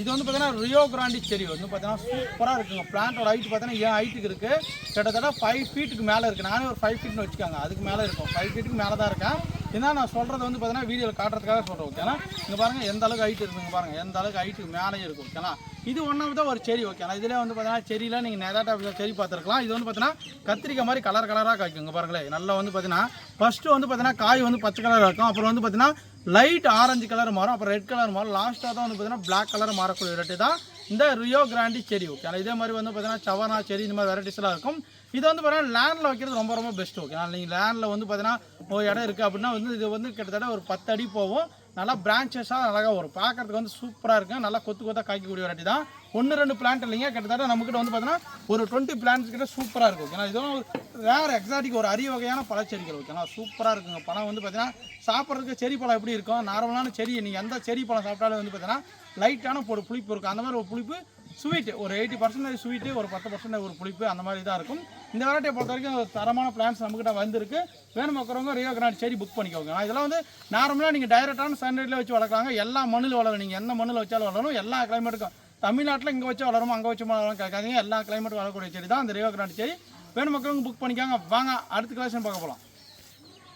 இது வந்து பார்த்தீங்கன்னா ரியோ கிராண்டி செடி வந்து பார்த்தீங்கன்னா சூப்பராக இருக்குங்க. பிளான்ட்டோட ஹைட் பார்த்தீங்கன்னா ஏன் ஹைட்டுக்கு இருக்குது கிட்டத்தட்ட ஃபைவ் ஃபீட்டுக்கு மேலே இருக்குது நானே ஒரு ஃபைவ் ஃபீட்னு வச்சுக்காங்க. அதுக்கு மேலே இருக்கும். ஃபைவ் ஃபீட்டுக்கு மேலே தான் இருக்கேன். ஏன்னா நான் சொல்கிறது வந்து பார்த்தீங்கன்னா வீடியோவில் காட்டுறதுக்காக சொல்கிறேன் ஓகேனா இங்கே பாருங்கள் எந்த அளவுக்கு ஹைட் இருக்குங்க பாருங்கள் எந்த அளவுக்கு ஹைட்டு மேலே இருக்கும் ஓகேனா இது ஒன்றாவது தான் ஒரு செடி ஓகேனா இதில் வந்து பார்த்தீங்கன்னா செடியில் நீங்கள் நிறையா செடி பார்த்துருக்கலாம். இது வந்து பார்த்தீங்கன்னா கத்திரிக்காய் மாதிரி கலர் கலராக காய்க்குங்க பாருங்களேன். நல்லா வந்து பார்த்தீங்கன்னா ஃபஸ்ட்டு வந்து பார்த்தீங்கன்னா காய் வந்து பச்சை கலராக இருக்கும். அப்புறம் வந்து பார்த்தீங்கன்னா லைட் ஆரஞ்சு கலர் மாறும். அப்புறம் ரெட் கலர் மாறும். லாஸ்ட்டாக தான் வந்து பார்த்தீங்கன்னா பிளாக் கலர் மாறக்கூடிய ரெட்டு தான் இந்த ரியோ கிராண்டி செடி ஓகே இதே மாதிரி வந்து பார்த்தீங்கன்னா சவனா செடி இந்த மாதிரி வெரைட்டிஸ்லாம் இருக்கும். இது வந்து பார்த்தீங்கன்னா லேண்டில் வைக்கிறது ரொம்ப ரொம்ப பெஸ்ட் ஓகே நீங்கள் லேண்டில் வந்து பார்த்தீங்கன்னா ஒரு இடம் இருக்குது அப்படின்னா வந்து இது வந்து கிட்டத்தட்ட ஒரு பத்து அடி போகும். நல்லா பிரான்ச்சஸாக அழகாக வரும். பார்க்கறதுக்கு வந்து சூப்பராக இருக்கும் நல்லா கொத்து கொத்தாக காய்க்கக்கூடிய வெரைட்டி தான். ஒன்று ரெண்டு பிளான்ட் இல்லைங்க. கிட்டத்தட்ட நம்மக்கிட்ட வந்து பார்த்தீங்கன்னா ஒரு டுவெண்ட்டி பிளான்ட்ஸ் கிட்ட சூப்பராக இருக்கும் ஓகேனா இதுவும் வேறு எக்ஸாட்டிக் ஒரு அரிய வகையான பழச்செடிகள் ஓகேனா சூப்பராக இருக்குங்க. பழம் வந்து பார்த்தீங்கன்னா சாப்பிட்றதுக்கு செரி பழம் எப்படி இருக்கும்? நார்மலான செடி நீங்கள் எந்த செரி பழம் சாப்பிட்டாலும் வந்து பார்த்தீங்கன்னா லைட்டான ஒரு புளிப்பு இருக்கும். அந்த மாதிரி ஒரு புளிப்பு ஸ்வீட்டு ஒரு எயிட்டி பர்சன்டேஜ் ஸ்வீட்டு ஒரு பத்து பர்சன்டேஜ் ஒரு புளிப்பு அந்த மாதிரி தான் இருக்கும். இந்த வெரைட்டியை பொறுத்த வரைக்கும் தரமான பிளான்ஸ் நம்மக்கிட்ட வந்திருக்கு. வேணும் பார்க்குறவங்க ரியோ கிராண்ட் செடி புக் பண்ணிக்கோங்க இதெல்லாம் வந்து நார்மலாக நீங்கள் டைரெக்டான ஸ்டாண்டர்டில் வச்சு வளர்க்குறாங்க எல்லா மண்ணில் வளரும் நீங்கள் எந்த மண்ணில் வச்சாலும் வளரும் எல்லா கிளைமேட்டுக்கும் தமிழ்நாட்டில் இங்கே வச்சு வளரும்? அங்கே வச்சு வளரும் கேட்காதீங்க. எல்லா கிளைமேட் வளரக்கூடிய செடி தான் அந்த ரியோ கிராண்ட் செடி வேணும் மக்களுங்க புக் பண்ணிக்காங்க. வாங்க அடுத்த கலெக்ஷன் பார்க்க போகலாம்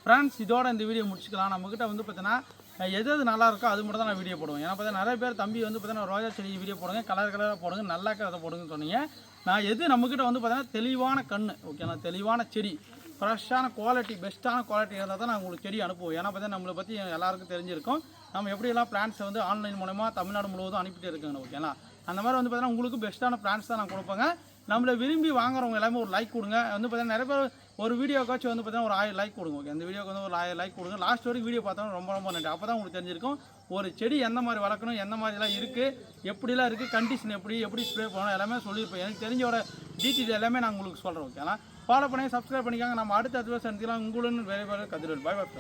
ஃப்ரெண்ட்ஸ் இதோட இந்த வீடியோ முடிச்சுக்கலாம். நம்மக்கிட்ட வந்து பார்த்தீங்கன்னா எது எது நல்லா இருக்கோ அது மட்டும் தான் நான் வீடியோ போடுவேன். ஏன்னா பார்த்தீங்கன்னா நிறைய பேர் தம்பி வந்து பார்த்தீங்கன்னா ரோஜா செடி வீடியோ போடுங்க கலர் கலராக போடுங்க நல்லா அதை போடுங்கன்னு சொன்னீங்க. நான் எது நம்மக்கிட்ட வந்து பார்த்தீங்கன்னா தெளிவான கண் ஓகேண்ணா தெளிவான செடி ஃப்ரெஷ்ஷான குவாலிட்டி பெஸ்ட்டான குவாலிட்டி இருந்தால் தான் நான் உங்களுக்கு செடி அனுப்புவோம் ஏன்னா பார்த்தீங்கன்னா நம்மளை பற்றி எல்லாருக்கும் தெரிஞ்சிருக்கும். நம்ம எப்படியெல்லாம் பிளான்ஸை வந்து ஆன்லைன் மூலமாக தமிழ்நாடு முழுவதும் அனுப்பிட்டு இருக்குங்க ஓகேங்களா அந்த மாதிரி வந்து பார்த்தீங்கன்னா உங்களுக்கு பெஸ்ட்டான பிளான்ஸ் தான் நான் கொடுப்பேங்க. நம்மளை விரும்பி வாங்குறவங்க எல்லாமே ஒரு லைக் கொடுங்க. வந்து பார்த்தீங்கன்னா நிறைய பேர் ஒரு வீடியோக்காச்சும் வந்து பார்த்தீங்கன்னா ஒரு ஆயிரம் லைக் கொடுங்க ஓகே அந்த வீடியோக்கு வந்து ஒரு ஆயிரம் லைக் கொடுங்க. லாஸ்ட் வரைக்கும் வீடியோ பார்த்தா ரொம்ப ரொம்ப நன்றி. அப்போ தான் உங்களுக்கு தெரிஞ்சிருக்கும் ஒரு செடி எந்த மாதிரி வளர்க்கணும் எந்த மாதிரிலாம் இருக்குது எப்படிலாம் இருக்குது கண்டிஷன் எப்படி எப்படி ஸ்ப்ரே பண்ணணும் எல்லாமே சொல்லியிருப்போம் எனக்கு தெரிஞ்சோட டீட்டெயில் எல்லாமே நான் உங்களுக்கு சொல்கிறேன் ஓகேங்களா ஃபாலோ பண்ணி சப்ஸ்கிரைப் பண்ணிக்காங்க. நம்ம அடுத்த அடுத்த சந்திக்கலாம். உங்களுடன் வேறு வேறு கதிரல் பாய் பாய்